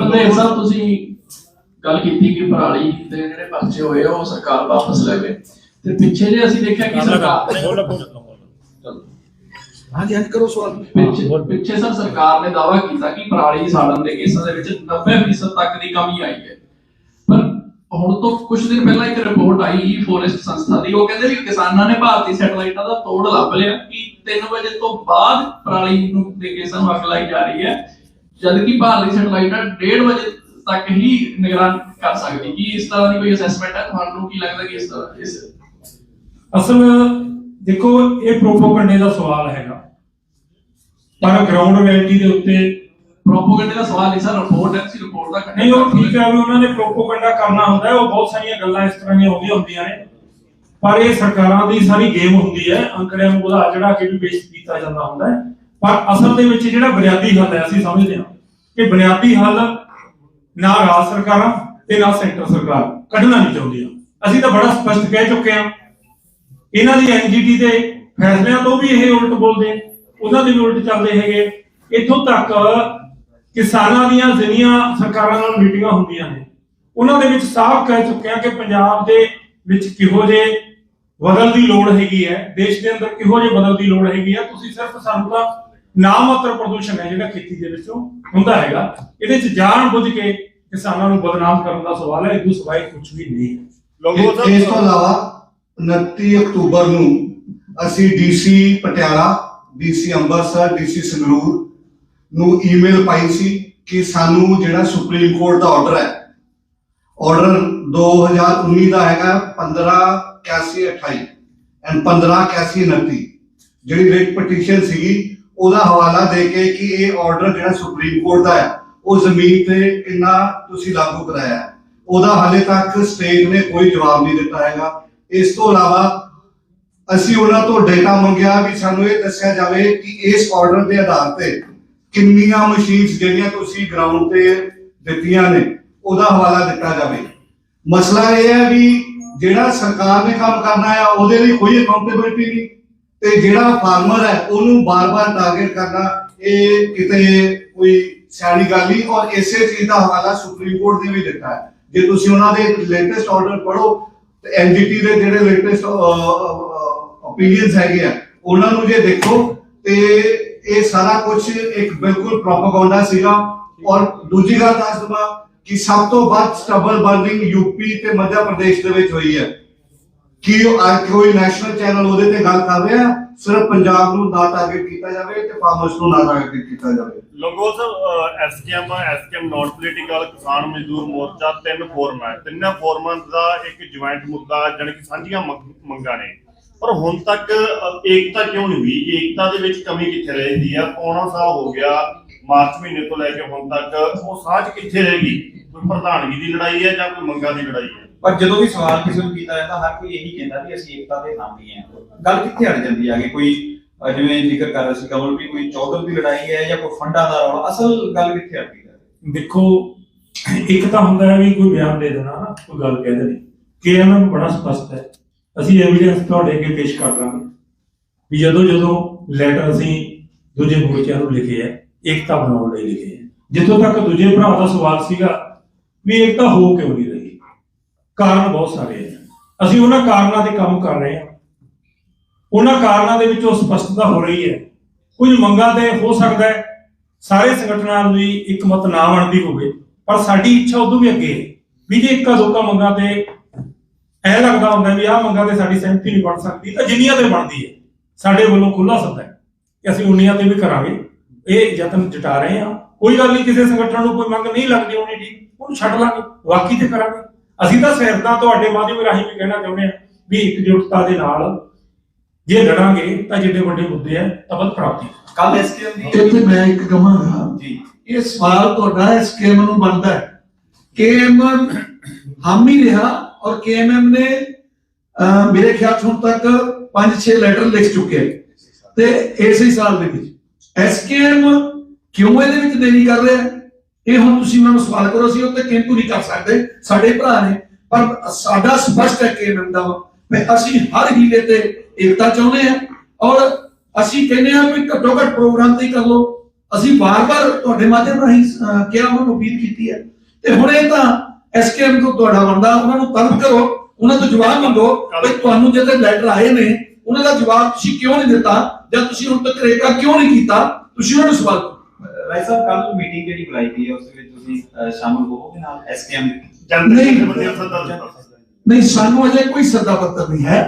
ਬੰਦੇ ਸਾਹਿਬ, ਤੁਸੀਂ ਗੱਲ ਕੀਤੀ ਕਿ ਪਰਾਲੀ ਦੇ ਜਿਹੜੇ ਪਰਚੇ ਹੋਏ ਉਹ ਸਰਕਾਰ ਵਾਪਸ ਲੈ ਵੇ ਤੇ ਪਿੱਛੇ ਜੇ ਅਸੀਂ ਦੇਖਿਆ ਕਿ ਸਰਕਾਰ ਹਾਂਜੀ ਹਾਂਜੀ ਕਰੋ ਸਵਾਲ। ਪਿੱਛੇ ਪਿੱਛੇ ਸਰ ਸਰਕਾਰ ਨੇ ਦਾਅਵਾ ਕੀਤਾ ਕਿ ਪਰਾਲੀ ਸਾੜਨ ਦੇ ਕੇਸਾਂ ਦੇ ਵਿੱਚ 90% ਤੱਕ ਦੀ ਕਮੀ ਆਈ ਹੈ। ਪਰ ਹੁਣ ਤੋਂ ਕੁਝ ਦਿਨ ਪਹਿਲਾਂ ਇੱਕ ਰਿਪੋਰਟ ਆਈ ਫੋਰੈਸਟ ਸੰਸਥਾ ਦੀ। ਉਹ ਕਹਿੰਦੇ ਵੀ ਕਿਸਾਨਾਂ ਨੇ ਭਾਰਤੀ ਸੈਟਲਾਈਟਾਂ ਦਾ ਤੋੜ ਲੱਭ ਲਿਆ ਕਿ 3 ਵਜੇ ਤੋਂ ਬਾਅਦ ਪਰਾਲੀ ਨੂੰ ਦੇ ਕੇਸਾਂ ਨੂੰ ਅੱਗ ਲਾਈ ਜਾ ਰਹੀ ਹੈ। ਜਦ ਕਿ ਭਾਰਤੀ ਸੈਟਲਾਈਟਾਂ 1:30 ਵਜੇ ਤੱਕ ਹੀ ਨਿਗਰਾਨ ਕਰ ਸਕਦੀ ਕੀ ਇਸ ਤਰ੍ਹਾਂ ਦੀ ਕੋਈ ਅਸੈਸਮੈਂਟ ਹੈ? ਤੁਹਾਨੂੰ ਕੀ ਲੱਗਦਾ ਕਿ ਇਸ ਤਰ੍ਹਾਂ ਇਸ ਅਸਲ ਦੇਖੋ ਇਹ ਪ੍ਰੋਪੋਗੰਡੇ ਦਾ ਸਵਾਲ ਹੈਗਾ। ਪਰ ਗਰਾਊਂਡ ਰਿਐਲਿਟੀ ਦੇ ਉੱਤੇ ਪ੍ਰੋਪੋਗੈਂਡਾ ਦਾ ਸਵਾਲ ਨਹੀਂ ਸਰ ਰਿਪੋਰਟ ਹੈ ਸੀ ਰਿਪੋਰਟ ਦਾ ਨਹੀਂ ਉਹ ਠੀਕ ਹੈ ਵੀ ਉਹਨਾਂ ਨੇ ਪ੍ਰੋਪੋਗੰਡਾ ਕਰਨਾ ਹੁੰਦਾ ਹੈ ਉਹ ਬਹੁਤ ਸਾਰੀਆਂ ਗੱਲਾਂ ਇਸ ਤਰ੍ਹਾਂ ਦੀਆਂ ਹੁੰਦੀਆਂ ਹੁੰਦੀਆਂ ਨੇ। ਪਰ ਇਹ ਸਰਕਾਰਾਂ ਦੀ ਸਾਰੀ ਗੇਮ ਹੁੰਦੀ ਹੈ ਅੰਕੜਿਆਂ ਨੂੰ ਵਧਾ ਚੜਾ ਕੇ ਵੀ ਪੇਸ਼ ਕੀਤਾ ਜਾਂਦਾ ਹੁੰਦਾ ਹੈ। ਪਰ ਅਸਲ ਦੇ ਵਿੱਚ ਜਿਹੜਾ ਬੁਨਿਆਦੀ ਹੱਲ ਹੈ ਅਸੀਂ ਸਮਝਦੇ ਹਾਂ ਕਿ ਬੁਨਿਆਦੀ ਹੱਲ ਨਾ ਰਾਜ ਸਰਕਾਰਾਂ ਤੇ ਨਾ ਸੈਂਟਰ ਸਰਕਾਰ, ਕੱਢਣਾ ਨਹੀਂ ਚਾਹੁੰਦੀਆਂ। ਅਸੀਂ ਤਾਂ ਬੜਾ ਸਪਸ਼ਟ ਕਹਿ ਚੁੱਕੇ ਹਾਂ। ਇਹਨਾਂ ਦੀ ਐਨਜੀਟੀ ਦੇ ਫੈਸਲਿਆਂ ਤੋਂ ਵੀ ਇਹ ਉਲਟ ਬੋਲਦੇ ਉਹਨਾਂ ਦੇ ਵੀ ਉਲਟ ਚੱਲਦੇ ਹੈਗੇ ਇੱਥੋਂ ਤੱਕ ਕਿਸਾਨਾਂ ਦੀਆਂ ਜਿੰਨੀਆਂ ਸਰਕਾਰਾਂ ਨਾਲ ਮੀਟਿੰਗਾਂ ਹੁੰਦੀਆਂ ਨੇ, ਉਹਨਾਂ ਦੇ ਵਿੱਚ ਸਾਫ਼ ਕਹਿ ਚੁੱਕੇ ਹਾਂ ਕਿ ਪੰਜਾਬ ਦੇ ਵਿੱਚ ਕਿਹੋ ਜੇ ਬਦਲ ਦੀ ਲੋੜ ਹੈਗੀ ਹੈ। ਦੇਸ਼ ਦੇ ਅੰਦਰ ਕਿਹੋ ਜੇ ਬਦਲ ਦੀ ਲੋੜ ਹੈਗੀ ਹੈ। ਤੁਸੀਂ ਸਿਰਫ ਸਾਨੂੰ ਤਾਂ ਨਾਮਾਤਰ ਪ੍ਰਦੂਸ਼ਣ ਹੈ ਜਿਹੜਾ ਖੇਤੀ ਦੇ ਵਿੱਚੋਂ ਹੁੰਦਾ ਹੈਗਾ। ਇਹਦੇ ਚ ਜਾਣ ਬੁੱਝ ਕੇ ਕਿਸਾਨਾਂ ਨੂੰ ਬਦਨਾਮ ਕਰਨ ਦਾ ਸਵਾਲ ਹੈ ਇਹ ਤੋਂ ਸਿਵਾਏ ਕੁਝ ਵੀ ਨਹੀਂ ਹੈ। ਲੋਗੋ ਇਸ ਇਸ ਤੋਂ ਇਲਾਵਾ 29 ਅਕਤੂਬਰ ਨੂੰ ਅਸੀਂ DC Patiala DC Amritsar DC Sangrur ਨੂੰ ਈਮੇਲ ਪਾਈ ਸੀ ਕਿ ਸਾਨੂੰ ਜਿਹੜਾ ਸੁਪਰੀਮ ਕੋਰਟ ਦਾ ਆਰਡਰ ਹੈ ਆਰਡਰ 2019 ਦਾ ਹੈਗਾ 158128 ਐਂਡ 158129 ਜਿਹੜੀ ਰੇਟ ਪਟੀਸ਼ਨ ਸੀਗੀ ਉਹਦਾ ਹਵਾਲਾ ਦੇ ਕੇ ਕਿ ਇਹ ਆਰਡਰ ਜਿਹੜਾ ਸੁਪਰੀਮ ਕੋਰਟ ਦਾ ਹੈ ਉਹ ਜ਼ਮੀਨ ਤੇ ਕਿੰਨਾ ਤੁਸੀਂ ਲਾਗੂ ਕਰਾਇਆ ਉਹਦਾ ਹਾਲੇ ਤੱਕ ਸਟੇਟ ਨੇ ਕੋਈ ਜਵਾਬ ਨਹੀਂ ਦਿੱਤਾ ਹੈਗਾ। ਇਸ ਤੋਂ ਇਲਾਵਾ ਅਸੀਂ ਉਹਨਾਂ ਤੋਂ ਡੇਟਾ ਮੰਗਿਆ ਵੀ ਸਾਨੂੰ ਇਹ ਦੱਸਿਆ ਜਾਵੇ ਕਿ ਇਸ ਆਰਡਰ ਦੇ ਆਧਾਰ ਤੇ ਕਿੰਨੀਆਂ ਮਸ਼ੀਨਸ ਜਿਹੜੀਆਂ ਤੁਸੀਂ ਗਰਾਊਂਡ ਤੇ ਦਿੱਤੀਆਂ ਨੇ, ਉਹਦਾ ਹਵਾਲਾ ਦਿੱਤਾ ਜਾਵੇ। ਮਸਲਾ ਇਹ ਹੈ ਵੀ ਜਿਹੜਾ ਸਰਕਾਰ ਨੇ ਕੰਮ ਕਰਨਾ ਹੈ, ਉਹਦੇ ਲਈ ਕੋਈ ਅਕਾਊਂਟੇਬਿਲਟੀ ਨਹੀਂ। ਤੇ ਜਿਹੜਾ ਫਾਰਮਰ ਹੈ, ਉਹਨੂੰ ਬਾਰ-ਬਾਰ ਟਾਰਗੇਟ ਕਰਨਾ, ਇਹ ਕਿਤੇ ਕੋਈ ਸਿਆਣੀ ਗੱਲ ਨਹੀਂ, ਔਰ ਇਸੇ ਚੀਜ਼ ਦਾ ਹਵਾਲਾ ਸੁਪਰੀਮ ਕੋਰਟ ਨੇ ਵੀ ਦਿੱਤਾ ਹੈ। ਜੇ ਤੁਸੀਂ ਉਹਨਾਂ ਦੇ ਲੇਟੈਸਟ ਆਰਡਰ ਪੜ੍ਹੋ, ਤੇ ਐਨਜੀਟੀ ਦੇ ਜਿਹੜੇ ਲੇਟੈਸਟ ਓਪੀਨੀਅਨਸ ਹੈਗੇ ਆ, ਉਹਨਾਂ ਨੂੰ ਜੇ ਦੇਖੋ, ਤੇ ਇਹ ਸਾਰਾ ਕੁਝ ਇੱਕ ਬਿਲਕੁਲ ਪ੍ਰੋਪਾਗੈਂਡਾ ਸੀਗਾ। ਔਰ ਦੂਜੀ ਗੱਲ ਦੱਸ ਦਵਾਂ ਕਿ ਸਭ ਤੋਂ ਵੱਧ ਸਟਬਲ ਬਰਨਿੰਗ ਯੂਪੀ ਤੇ ਮੱਧ ਪ੍ਰਦੇਸ਼ ਦੇ ਵਿੱਚ ਹੋਈ ਹੈ। ਕੀ ਉਹ ਅੱਜ ਨੈਸ਼ਨਲ ਚੈਨਲ ਉਹਦੇ ਤੇ ਗੱਲ ਕਰ ਰਿਹਾ, ਸਿਰਫ ਪੰਜਾਬ ਨੂੰ ਨਾ ਟਾਰਗੇਟ ਕੀਤਾ ਜਾਵੇ ਤੇ ਫਾਰਮਰਸ ਨੂੰ ਨਾ ਟਾਰਗੇਟ ਕੀਤਾ ਜਾਵੇ। ਲੋਗੋ ਸਾਹਿਬ SKM SKM non political Kisan Mazdoor Morcha, ਤਿੰਨ ਫੋਰਮ ਹੈ। ਤਿੰਨਾਂ ਫੋਰਮਾਂ ਦਾ ਇੱਕ ਜੁਆਇੰਟ ਮੁੱਦਾ, ਜਾਣੀ ਕਿ ਸਾਂਝੀਆਂ ਮੰਗਾਂ ਨੇ। ਪਰ ਹੁਣ ਤੱਕ ਏਕਤਾ ਕਿਉਂ ਨਹੀਂ ਹੋਈ? ਏਕਤਾ ਦੇ ਵਿੱਚ ਕਮੀ ਕਿੱਥੇ ਰਹਿੰਦੀ ਆ? ਪੌਣਾ ਸਾਲ ਹੋ ਗਿਆ, ਮਾਰਚ ਮਹੀਨੇ ਤੋਂ ਲੈ ਕੇ ਹੁਣ ਤੱਕ ਉਹ ਸਾਂਝ ਕਿੱਥੇ ਰਹਿ ਗਈ? ਕੋਈ ਪ੍ਰਧਾਨਗੀ ਦੀ ਲੜਾਈ ਹੈ ਜਾਂ ਕੋਈ ਮੰਗਾਂ ਦੀ ਲੜਾਈ ਹੈ? ਪਰ ਜਦੋਂ ਵੀ ਸਵਾਲ ਕਿਸੇ ਨੂੰ ਕੀਤਾ ਜਾਂਦਾ, ਹਰ ਕੋਈ ਇਹੀ ਕਹਿੰਦਾ ਵੀ ਅਸੀਂ ਏਕਤਾ ਦੇ ਹਾਮੀ ਹਾਂ ਗੱਲ ਕਿੱਥੇ ਅੜ ਜਾਂਦੀ ਆ ਕਿ ਕੋਈ ਜਿਵੇਂ ਜ਼ਿਕਰ ਕਰ ਰਿਹਾ ਸੀ ਕਮਲ ਵੀ ਕੋਈ ਚੌਧਰ ਦੀ ਲੜਾਈ ਹੈ ਜਾਂ ਕੋਈ ਫੰਡਾਂ ਦਾ ਰੌਲਾ, ਅਸਲ ਗੱਲ ਕਿੱਥੇ ਅੜਦੀ ਹੈ ਦੇਖੋ, ਇੱਕ ਤਾਂ ਹੁੰਦਾ ਹੈ ਵੀ ਕੋਈ ਬਿਆਨ ਦੇ ਦੇਣਾ ਨਾ ਕੋਈ ਗੱਲ ਕਹਿ ਦੇਣੀ। ਕੇਐਮਐਮ ਬੜਾ ਸਪਸ਼ਟ ਹੈ। ਅਸੀਂ ਐਵੀਡੈਂਸ ਤੁਹਾਡੇ ਅੱਗੇ ਪੇਸ਼ ਕਰ ਦਾਂਗੇ। ਵੀ ਜਦੋਂ ਜਦੋਂ ਲੈਟਰ ਅਸੀਂ ਦੂਜੇ ਮੋਰਚਿਆਂ ਨੂੰ ਲਿਖੇ ਹੈ, ਏਕਤਾ ਬਣਾਉਣ ਲਈ ਲਿਖੇ ਹੈ। ਜਿੱਥੋਂ ਤੱਕ ਦੂਜੇ ਭਰਾ ਦਾ ਸਵਾਲ ਸੀਗਾ, ਵੀ ਏਕਤਾ ਹੋ ਕਿਉਂ ਨਹੀਂ ਕਾਰਨ ਬਹੁਤ ਸਾਰੇ ਹੈ ਅਸੀਂ ਉਹਨਾਂ ਕਾਰਨਾਂ ਤੇ ਕੰਮ ਕਰ ਰਹੇ ਹਾਂ ਉਹਨਾਂ ਕਾਰਨਾਂ ਦੇ ਵਿੱਚੋਂ ਸਪਸ਼ਟਤਾ ਹੋ ਰਹੀ ਹੈ। ਕੁਝ ਮੰਗਾਂ ਤੇ ਹੋ ਸਕਦਾ ਹੈ ਸਾਰੇ ਸੰਗਠਨਾਂ ਦੀ ਇੱਕ ਮਤ ਨਾ ਬਣਦੀ ਹੋਵੇ, ਪਰ ਸਾਡੀ ਇੱਛਾ ਉਦੋਂ ਵੀ ਅੱਗੇ ਹੈ। ਵੀ ਜੇ ਇੱਕਾ ਦੋਕਾ ਮੰਗਾਂ ਤੇ ਇਹ ਲੱਗਦਾ ਹੁੰਦਾ ਵੀ ਆਹ ਮੰਗਾਂ ਤੇ ਸਾਡੀ ਸਹਿਮਤੀ ਨਹੀਂ ਬਣ ਸਕਦੀ, ਤਾਂ ਜਿੰਨੀਆਂ ਤੇ ਬਣਦੀ ਹੈ, ਸਾਡੇ ਵੱਲੋਂ ਖੁੱਲਾ ਸੱਦਾ ਹੈ ਕਿ ਅਸੀਂ ਉਨੀਆਂ ਤੇ ਵੀ ਕਰਾਂਗੇ। ਇਹ ਯਤਨ ਜਟਾ ਰਹੇ ਹਾਂ। ਕੋਈ ਗੱਲ ਨਹੀਂ, ਕਿਸੇ ਸੰਗਠਨ ਨੂੰ ਕੋਈ ਮੰਗ ਨਹੀਂ ਲੱਗਦੀ ਹੋਣੀ ਠੀਕ, ਉਹਨੂੰ ਛੱਡ ਲਾਂਗੇ ਬਾਕੀ ਤੇ ਕਰਾਂਗੇ। ਅਸੀਂ ਤਾਂ ਸਿਰਦਾਂ ਤੁਹਾਡੇ ਮਾਧਿਅਮ ਰਾਹੀਂ ਵੀ ਕਹਿਣਾ ਚਾਹੁੰਦੇ ਹਾਂ ਵੀ ਇਕਜੁੱਟਤਾ ਦੇ ਨਾਲ ਜੇ ਲੜਾਂਗੇ ਤਾਂ ਜਿੱਡੇ ਵੱਡੇ ਮੁੱਦੇ ਆ ਤਾਂ ਬਲ ਪ੍ਰਾਪਤੀ ਕੱਲ ਐਸਕੇਐਮ ਦੀ ਇੱਥੇ ਮੈਂ ਇੱਕ ਕਹਾਂਗਾ ਜੀ। ਇਹ ਸਵਾਲ ਤੁਹਾਡਾ ਇਸ ਕੇਐਮ ਨੂੰ ਬਣਦਾ ਹੈ। ਕੇਐਮ ਹਾਮੀ ਰਿਹਾ ਔਰ ਕੇਐਮਐਮ ਨੇ ਮੇਰੇ ਖਿਆਲ 'ਚ ਹੁਣ ਤੱਕ 5-6 ਲੈਟਰ ਲਿਖ ਚੁੱਕੇ ਹੈ ਤੇ ਇਸੇ ਸਾਲ ਦੇ ਵਿੱਚ। ਐਸਕੇਐਮ ਕਿਉਂ ਇਹਦੇ ਵਿੱਚ ਦੇਰੀ ਕਰ ਰਿਹਾ ਹੈ? ਇਹ ਹੁਣ ਤੁਸੀਂ ਮੈਨੂੰ ਸਵਾਲ ਕਰੋ, ਅਸੀਂ ਉੱਤੇ ਕਿੰਤੂ ਨਹੀਂ ਕਰ ਸਕਦੇ, ਸਾਡੇ ਭਰਾ ਨੇ, ਪਰ ਸਾਡਾ ਸਪਸ਼ਟ ਹੈ ਕਿ ਦਾ ਵੀ ਅਸੀਂ ਹਰ ਹੀਲੇ ਤੇ ਏਕਤਾ ਚਾਹੁੰਦੇ ਹਾਂ ਔਰ ਅਸੀਂ ਕਹਿੰਦੇ ਹਾਂ ਵੀ ਘੱਟੋ ਘੱਟ ਪ੍ਰੋਗਰਾਮ ਤੇ ਕਰ ਲਓ। ਅਸੀਂ ਵਾਰ-ਵਾਰ ਤੁਹਾਡੇ ਮਾਧਿਅਮ ਰਾਹੀਂ ਕਿਹਾ, ਉਹਨਾਂ ਨੂੰ ਅਪੀਲ ਕੀਤੀ ਹੈ। ਤੇ ਹੁਣ ਇਹ ਤਾਂ ਐਸਕੇਐਮ ਤੋਂ ਤੁਹਾਡਾ ਬੰਦਾ, ਉਹਨਾਂ ਨੂੰ ਤਲਬ ਕਰੋ, ਉਹਨਾਂ ਤੋਂ ਜਵਾਬ ਮੰਗੋ ਵੀ ਤੁਹਾਨੂੰ ਜਿਹੜੇ ਲੈਟਰ ਆਏ ਨੇ, ਉਹਨਾਂ ਦਾ ਜਵਾਬ ਤੁਸੀਂ ਕਿਉਂ ਨਹੀਂ ਦਿੱਤਾ ਜਾਂ ਤੁਸੀਂ ਹੁਣ ਤੱਕ ਰੇਕਾ ਕਿਉਂ ਨਹੀਂ ਕੀਤਾ, ਤੁਸੀਂ ਉਹਨਾਂ ਨੂੰ ਸਵਾਲ ਕਰੋ। ਰਾਈ ਸਾਹਿਬ ਕੱਲ ਮੀਟਿੰਗ ਜਿਹੜੀ ਬੁਲਾਈ ਗਈ ਹੈ ਉਸ ਵਿੱਚ ਤੁਸੀਂ ਅਹ, ਸ਼ਾਮਲ ਹੋਵੋਗੇ ਨਾਲ ਐਸਕੇਐਮ ਜਨਤਕ ਨਹੀਂ। ਦਾ ਸੱਦਾ ਦਿੱਤਾ ਸੀ ਨਹੀਂ ਸਾਨੂੰ ਅਜੇ ਕੋਈ ਸੱਦਾ ਪੱਤਰ ਨਹੀਂ ਹੈ।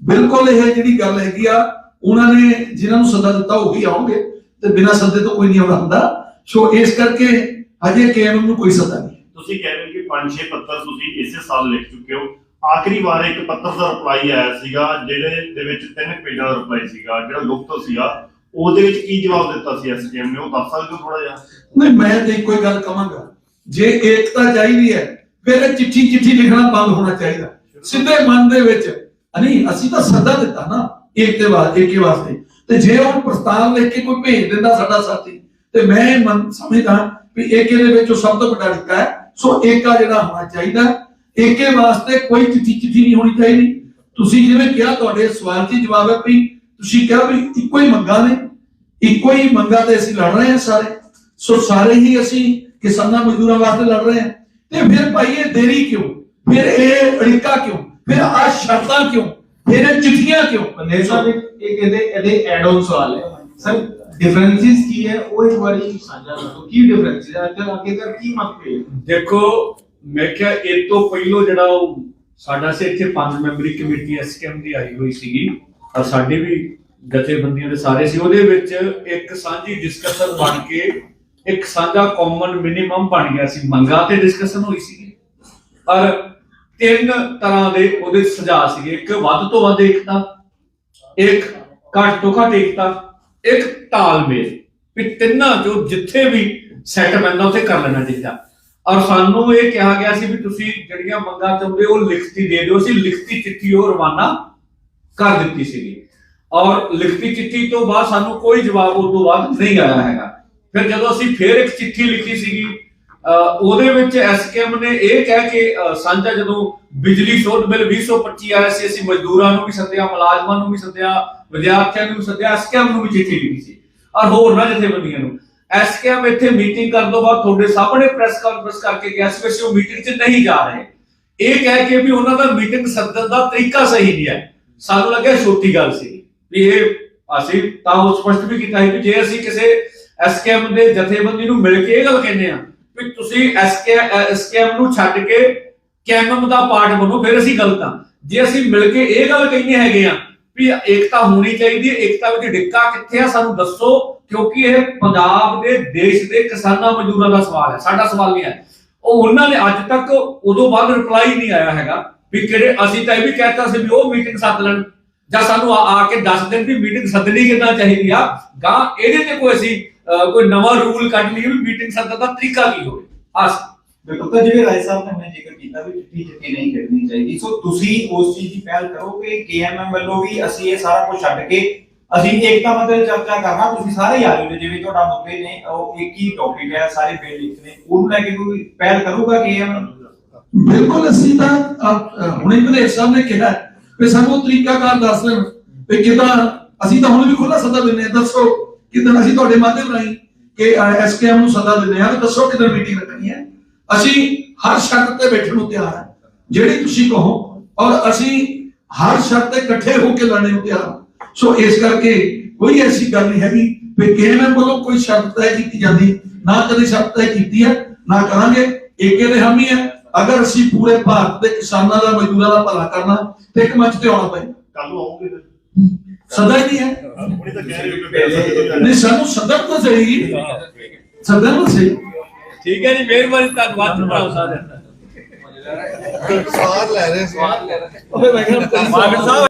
ਬਿਲਕੁਲ ਇਹ ਜਿਹੜੀ ਗੱਲ ਹੈਗੀ ਆ ਉਹਨਾਂ ਨੇ ਜਿਨ੍ਹਾਂ ਨੂੰ ਸੱਦਾ ਦਿੱਤਾ ਉਹ ਹੀ ਆਉਣਗੇ ਤੇ ਬਿਨਾਂ ਸੱਦੇ ਤੋਂ ਕੋਈ ਨਹੀਂ ਆਉਂਦਾ ਹੁੰਦਾ। ਸੋ ਇਸ ਕਰਕੇ ਅਜੇ ਕੇਐਮ ਨੂੰ ਕੋਈ ਸੱਦਾ ਨਹੀਂ ਤੁਸੀਂ ਕਹਿ ਰਹੇ ਹੋ ਕਿ ਪੰਜ ਛੇ ਪੱਤਰ ਤੁਸੀਂ ਇਸੇ ਸਾਲ ਲਿਖ ਚੁੱਕੇ ਹੋ। ਆਖਰੀ ਵਾਰ ਇੱਕ ਪੱਤਰ ਦਾ ਰਿਪਲਾਈ ਆਇਆ ਸੀਗਾ ਜਿਹੜੇ ਦੇ ਵਿੱਚ ਤਿੰਨ ਪੇਜਾਂ ਦਾ ਰਿਪਲਾਈ ਸੀਗਾ ਜਿਹੜਾ ਗੁਪਤ ਸੀਗਾ। ਉਹਦੇ ਵਿੱਚ ਕੀ ਜਵਾਬ ਦਿੱਤਾ ਸੀ ਐਸਕੇਐਮ ਨੇ? ਉਹ ਦੱਸ ਸਕਦੇ ਹੋ ਥੋੜਾ ਜਿਹਾ? ਨਹੀਂ, ਮੈਂ ਤੇ ਕੋਈ ਗੱਲ ਕਵਾਂਗਾ ਜੇ ਏਕਤਾ ਚਾਹੀਦੀ ਹੈ, ਫਿਰ ਇਹ ਚਿੱਠੀ ਚਿੱਠੀ ਲਿਖਣਾ ਬੰਦ ਹੋਣਾ ਚਾਹੀਦਾ। ਸਿੱਧੇ ਮਨ ਦੇ ਵਿੱਚ ਨਹੀਂ ਅਸੀਂ ਤਾਂ ਸੱਦਾ ਦਿੱਤਾ ਨਾ ਏਕਤੇ ਵਾਸਤੇ ਏਕੇ ਵਾਸਤੇ। ਤੇ ਜੇ ਉਹ ਪ੍ਰਸਤਾਵ ਲਿਖ ਕੇ ਕੋਈ ਭੇਜ ਦਿੰਦਾ ਸਾਡਾ ਸਾਥੀ, ਤੇ ਮੈਂ ਮੰਨ, ਸਮਝਦਾ ਵੀ ਏਕੇ ਦੇ ਵਿੱਚ ਉਹ ਸਭ ਤੋਂ ਵੱਡਾ ਲਿਖਾ ਹੈ। ਸੋ ਏਕਾ ਜਿਹੜਾ ਹੋਣਾ ਚਾਹੀਦਾ। ਏਕੇ ਵਾਸਤੇ ਕੋਈ ਚਿੱਠੀ ਚਿੱਠੀ ਨਹੀਂ ਹੋਣੀ ਚਾਹੀਦੀ। ਤੁਸੀਂ ਜਿਵੇਂ ਕਿਹਾ, ਤੁਹਾਡੇ ਸਵਾਲ 'ਚ ਜਵਾਬ ਹੈ ਵੀ ਤੁਸੀਂ ਕਿਹਾ ਵੀ ਇੱਕੋ ਹੀ ਮੰਗਾਂ ਨੇ। ਇੱਕੋ ਹੀ ਮੰਗਾਂ ਤੇ ਅਸੀਂ ਲੜ ਰਹੇ ਹਾਂ ਸਾਰੇ। ਸੋ ਸਾਰੇ ਹੀ ਅਸੀਂ ਕਿਸਾਨਾਂ ਮਜ਼ਦੂਰਾਂ ਵਾਸਤੇ ਲੜ ਰਹੇ ਹਾਂ। ਤੇ ਫਿਰ ਭਾਈ ਇਹ ਦੇਰੀ ਕਿਉਂ? ਫਿਰ ਇਹ ਅੜਿੱਕਾ ਕਿਉਂ? ਫਿਰ ਆ ਸ਼ਰਤਾਂ ਕਿਉਂ? ਫਿਰ ਇਹ ਚਿੱਠੀਆਂ ਕਿਉਂ? ਬੰਦੇ ਸਾਹਿਬ ਇੱਕ ਇੱਕ ਇਹਦੇ ਐਡ ਆਨ ਸਵਾਲ ਹੈ। ਸਰ ਡਿਫਰੈਂਸਿਸ ਕੀ ਹੈ? ਉਹ ਇੱਕ ਵਾਰੀ ਸਾਂਝਾ ਕਰੋ। ਕੀ ਡਿਫਰੈਂਸਿਸ ਹੈ? ਅੱਗੇ ਅੱਗੇ ਕਰ ਕੀ ਮਤਲਬ ਹੈ ਦੇਖੋ ਮੈਂ ਕਿਹਾ ਇਹ ਤੋਂ ਪਹਿਲੋਂ ਜਿਹੜਾ ਉਹ ਸਾਡਾ ਸੇ ਇੱਥੇ ਪੰਜ ਮੈਂਬਰੀ ਕਮੇਟੀ ਐਸਕੇਐਮ ਦੀ ਆਈ ਹੋਈ ਸੀਗੀ। ਔਰ ਸਾਡੇ ਵੀ ਜਥੇਬੰਦੀਆਂ ਦੇ ਸਾਰੇ ਸੀ, ਉਹਦੇ ਵਿੱਚ ਇੱਕ ਸਾਂਝੀ ਡਿਸਕਸ਼ਨ ਬਣ ਕੇ ਇੱਕ ਸਾਂਝਾ ਕਾਮਨ ਮਿਨੀਮਮ ਬਣ ਗਿਆ ਸੀ। ਮੰਗਾ ਤੇ ਡਿਸਕਸ਼ਨ ਹੋਈ ਸੀ ਔਰ ਤਿੰਨ ਤਰ੍ਹਾਂ ਦੇ ਉਹਦੇ ਸੁਝਾਅ ਸੀਗੇ। ਇੱਕ ਵੱਧ ਤੋਂ ਵੱਧ ਏਕਤਾ, ਇੱਕ ਘੱਟ ਤੋਂ ਘੱਟ ਏਕਤਾ, ਇੱਕ ਤਾਲਮੇਲ ਵੀ ਤਿੰਨਾਂ ਚੋਂ ਜਿੱਥੇ ਵੀ ਸੈਟ ਪੈਂਦਾ ਉੱਥੇ ਕਰ ਲੈਣਾ ਚਾਹੀਦਾ। ਔਰ ਸਾਨੂੰ ਇਹ ਕਿਹਾ ਗਿਆ ਸੀ ਵੀ ਤੁਸੀਂ ਜਿਹੜੀਆਂ ਮੰਗਾਂ ਚਾਹੁੰਦੇ ਹੋ, ਉਹ ਲਿਖਤੀ ਦੇ ਦਿਓ। ਅਸੀਂ ਲਿਖਤੀ ਚਿੱਠੀ ਉਹ ਰਵਾਨਾ ਕਰ ਦਿੱਤੀ ਸੀਗੀ। ਔਰ ਲਿਖਤੀ ਚਿੱਠੀ ਤੋਂ ਬਾਅਦ ਸਾਨੂੰ ਕੋਈ ਜਵਾਬ ਉਸ ਤੋਂ ਬਾਅਦ ਨਹੀਂ ਆਇਆ ਹੈਗਾ। ਫਿਰ ਜਦੋਂ ਅਸੀਂ ਫੇਰ ਇੱਕ ਚਿੱਠੀ ਲਿਖੀ ਸੀਗੀ ਅਹ ਉਹਦੇ ਵਿੱਚ ਐਸਕੇਐਮ ਨੇ ਇਹ ਕਹਿ ਕੇ ਸਾਂਝਾ ਜਦੋਂ ਬਿਜਲੀ ਸੋਧ ਬਿੱਲ 2025 ਆਇਆ ਸੀ, ਅਸੀਂ ਮਜ਼ਦੂਰਾਂ ਨੂੰ ਵੀ ਸੱਦਿਆ, ਮੁਲਾਜ਼ਮਾਂ ਨੂੰ ਵੀ ਸੱਦਿਆ, ਵਿਦਿਆਰਥੀਆਂ ਨੂੰ ਵੀ ਸੱਦਿਆ ਐਸਕੇਐਮ ਨੂੰ ਵੀ ਚਿੱਠੀ ਲਿਖੀ ਸੀ। ਔਰ ਹੋਰ ਨਾ ਜਥੇਬੰਦੀਆਂ ਨੂੰ। ਐਸਕੇਐਮ ਇੱਥੇ ਮੀਟਿੰਗ ਕਰਨ ਤੋਂ ਬਾਅਦ ਤੁਹਾਡੇ ਸਾਹਮਣੇ ਪ੍ਰੈਸ ਕਾਨਫਰੰਸ ਕਰਕੇ ਗਿਆ ਸੀ ਕਿ ਉਹ ਮੀਟਿੰਗ 'ਚ ਨਹੀਂ ਜਾ ਰਹੇ। ਇਹ ਕਹਿ ਕੇ ਵੀ ਉਹਨਾਂ ਦਾ ਮੀਟਿੰਗ ਸੱਦਣ ਦਾ ਤਰੀਕਾ ਸਹੀ ਨਹੀਂ ਹੈ। ਸਾਨੂੰ ਲੱਗਿਆ ਛੋਟੀ ਗੱਲ ਸੀ। ਇਹ ਅਸੀਂ ਤਾਂ ਉਹ ਸਪਸ਼ਟ ਵੀ ਕੀਤਾ ਸੀ ਕਿ ਜੇ ਅਸੀਂ ਕਿਸੇ ਐਸਕੇਐਮ ਦੇ ਜਥੇਬੰਦੀ ਨੂੰ ਮਿਲ ਕੇ ਇਹ ਗੱਲ ਕਹਿੰਦੇ ਆ ਵੀ ਤੁਸੀਂ ਐਸਕੇਐਮ ਨੂੰ ਛੱਡ ਕੇ ਕੈਮਮ ਦਾ ਪਾਰਟ ਬਣੋ, ਫਿਰ ਅਸੀਂ ਗਲਤ ਆ ਜੇ ਅਸੀਂ ਮਿਲ ਕੇ ਇਹ ਗੱਲ ਕਹਿੰਦੇ ਹੈਗੇ ਆ ਵੀ ਏਕਤਾ ਹੋਣੀ ਚਾਹੀਦੀ ਹੈ, ਏਕਤਾ ਵਿੱਚ ਡਿੱਕਾ ਕਿੱਥੇ ਆ, ਸਾਨੂੰ ਦੱਸੋ, ਕਿਉਂਕਿ ਇਹ ਪੰਜਾਬ ਦੇ ਦੇਸ਼ ਦੇ ਕਿਸਾਨਾਂ ਮਜ਼ਦੂਰਾਂ ਦਾ ਸਵਾਲ ਹੈ, ਸਾਡਾ ਸਵਾਲ ਨਹੀਂ ਹੈ। ਉਹ ਉਹਨਾਂ ਨੇ ਅੱਜ ਤੱਕ ਉਦੋਂ ਬਾਅਦ ਰਿਪਲਾਈ ਨਹੀਂ ਆਇਆ ਹੈਗਾ ਵੀ ਕਿਹੜੇ, ਅਸੀਂ ਤਾਂ ਇਹ ਵੀ ਕਹਿਤਾ ਸੀ ਵੀ ਉਹ ਮੀਟਿੰਗ ਸੱਦ ਲੈਣ। ਜਾਂ ਸਾਨੂੰ ਆ ਆ ਕੇ ਦੱਸ ਦੇਣ ਵੀ ਮੀਟਿੰਗ ਸੱਦਣੀ ਕਿੱਦਾਂ ਚਾਹੀਦੀ ਆ। ਗਾਂ ਇਹਦੇ ਤੇ ਕੋਈ ਅਸੀਂ ਕੋਈ ਨਵਾਂ ਰੂਲ ਕੱਢ ਲਈਏ ਵੀ ਮੀਟਿੰਗ ਸੱਦਣ ਦਾ ਤਰੀਕਾ ਕੀ ਹੋਵੇ। ਆਸ ਬਿਲਕੁਲ ਤਾਂ ਜਿਵੇਂ ਰਾਏ ਸਾਹਿਬ ਨੇ ਹੁਣੇ ਜ਼ਿਕਰ ਕੀਤਾ ਵੀ ਚਿੱਠੀ ਚਿੱਠੀ ਨਹੀਂ ਕਰਨੀ ਚਾਹੀਦੀ ਸੋ ਤੁਸੀਂ ਉਸ ਚੀਜ਼ ਦੀ ਪਹਿਲ ਕਰੋ ਕਿ ਕੇਐਮਐਮ ਵੱਲੋਂ ਵੀ ਅਸੀਂ ਇਹ ਸਾਰਾ ਕੁਝ ਛੱਡ ਕੇ ਅਸੀਂ ਏਕਤਾ ਮਤੇ ਚਰਚਾ ਕਰਨਾ ਤੁਸੀਂ ਸਾਰੇ ਆ ਜਾਓ ਜਿਵੇਂ ਤੁਹਾਡਾ ਮੁੱਦੇ ਨੇ ਉਹ ਇੱਕ ਹੀ ਟੌਪਿਕ ਹੈ ਸਾਰੇ ਬਿੱਲ ਲਿਖਣੇ ਉਹਨੂੰ ਲੈ ਕੇ ਕੋਈ ਪਹਿਲ ਕਰੂਗਾ ਕੇਐਮ ਬਿਲਕੁਲ ਅਸੀਂ ਤਾਂ ਹੁਣੇ ਮੇਰੇ ਸਾਹਿਬ ਨੇ ਕਿਹਾ ਵੀ ਸਾਨੂੰ ਤਰੀਕਾਕਾਰ ਦੱਸ ਦੇਣ ਵੀ ਕਿਦਾਂ ਅਸੀਂ ਤਾਂ ਹੁਣ ਵੀ ਖੁੱਲਾ ਸੱਦਾ ਦਿੰਦੇ ਹਾਂ, ਦੱਸੋ ਕਿਦਾਂ ਅਸੀਂ ਤੁਹਾਡੇ ਮਾਧਿਅਮ ਰਾਹੀਂ ਕਿ ਐਸਕੇਐਮ ਨੂੰ ਸੱਦਾ ਦਿੰਦੇ ਹਾਂ ਦੱਸੋ ਕਿਦਾਂ ਮੀਟਿੰਗ ਰੱਖਣੀ ਹੈ। ਅਸੀਂ ਹਰ ਸ਼ਰਤ ਤੇ ਬੈਠਣ ਨੂੰ ਤਿਆਰ ਹਾਂ, ਜਿਹੜੀ ਤੁਸੀਂ ਕਹੋ ਔਰ ਅਸੀਂ ਹਰ ਸ਼ਰਤ ਤੇ ਇਕੱਠੇ ਹੋ ਕੇ ਲੜਨ ਨੂੰ ਤਿਆਰ ਹਾਂ। ਸੋ ਇਸ ਕਰਕੇ ਕੋਈ ਐਸੀ ਗੱਲ ਨਹੀਂ ਹੈਗੀ ਵੀ ਕੇਐਮਐਮ ਵੱਲੋਂ ਕੋਈ ਸ਼ਰਤ ਤੈਅ ਕੀਤੀ ਜਾਂਦੀ, ਨਾ ਕਦੇ ਸ਼ਰਤ ਤੈਅ ਕੀਤੀ ਹੈ, ਨਾ ਕਰਾਂਗੇ, ਏਕੇ ਦੇ ਹਾਮੀ ਹੈ। ਅਗਰ ਅਸੀਂ ਪੂਰੇ ਭਾਰਤ ਦੇ ਕਿਸਾਨਾਂ ਦਾ ਮਜ਼ਦੂਰਾਂ ਦਾ ਭਲਾ ਕਰਨਾ ਤੇ ਇੱਕ ਮੰਚ ਤੇ ਆਉਣਾ ਪਏ ਕੱਲ ਨੂੰ ਆਉਂਗੇ ਫਿਰ। ਸਦਾ ਹੀ? ਨਹੀਂ ਹੈ ਕਹਿ ਰਹੇ ਦੇ ਨਹੀਂ ਸਾਨੂੰ ਸਦਨ ਤਾਂ ਸਹੀ। ਸਦਨ ਤਾਂ ਸਹੀ। ਠੀਕ ਹੈ ਜੀ ਮਿਹਰਬਾਨੀ ਧੰਨਵਾਦ ਭਰਾ ਸਾਹਿਬ ਸਵਾਦ ਲੈ ਰਹੇ ਸੀ ਮਾਨ ਸਾਹਿਬ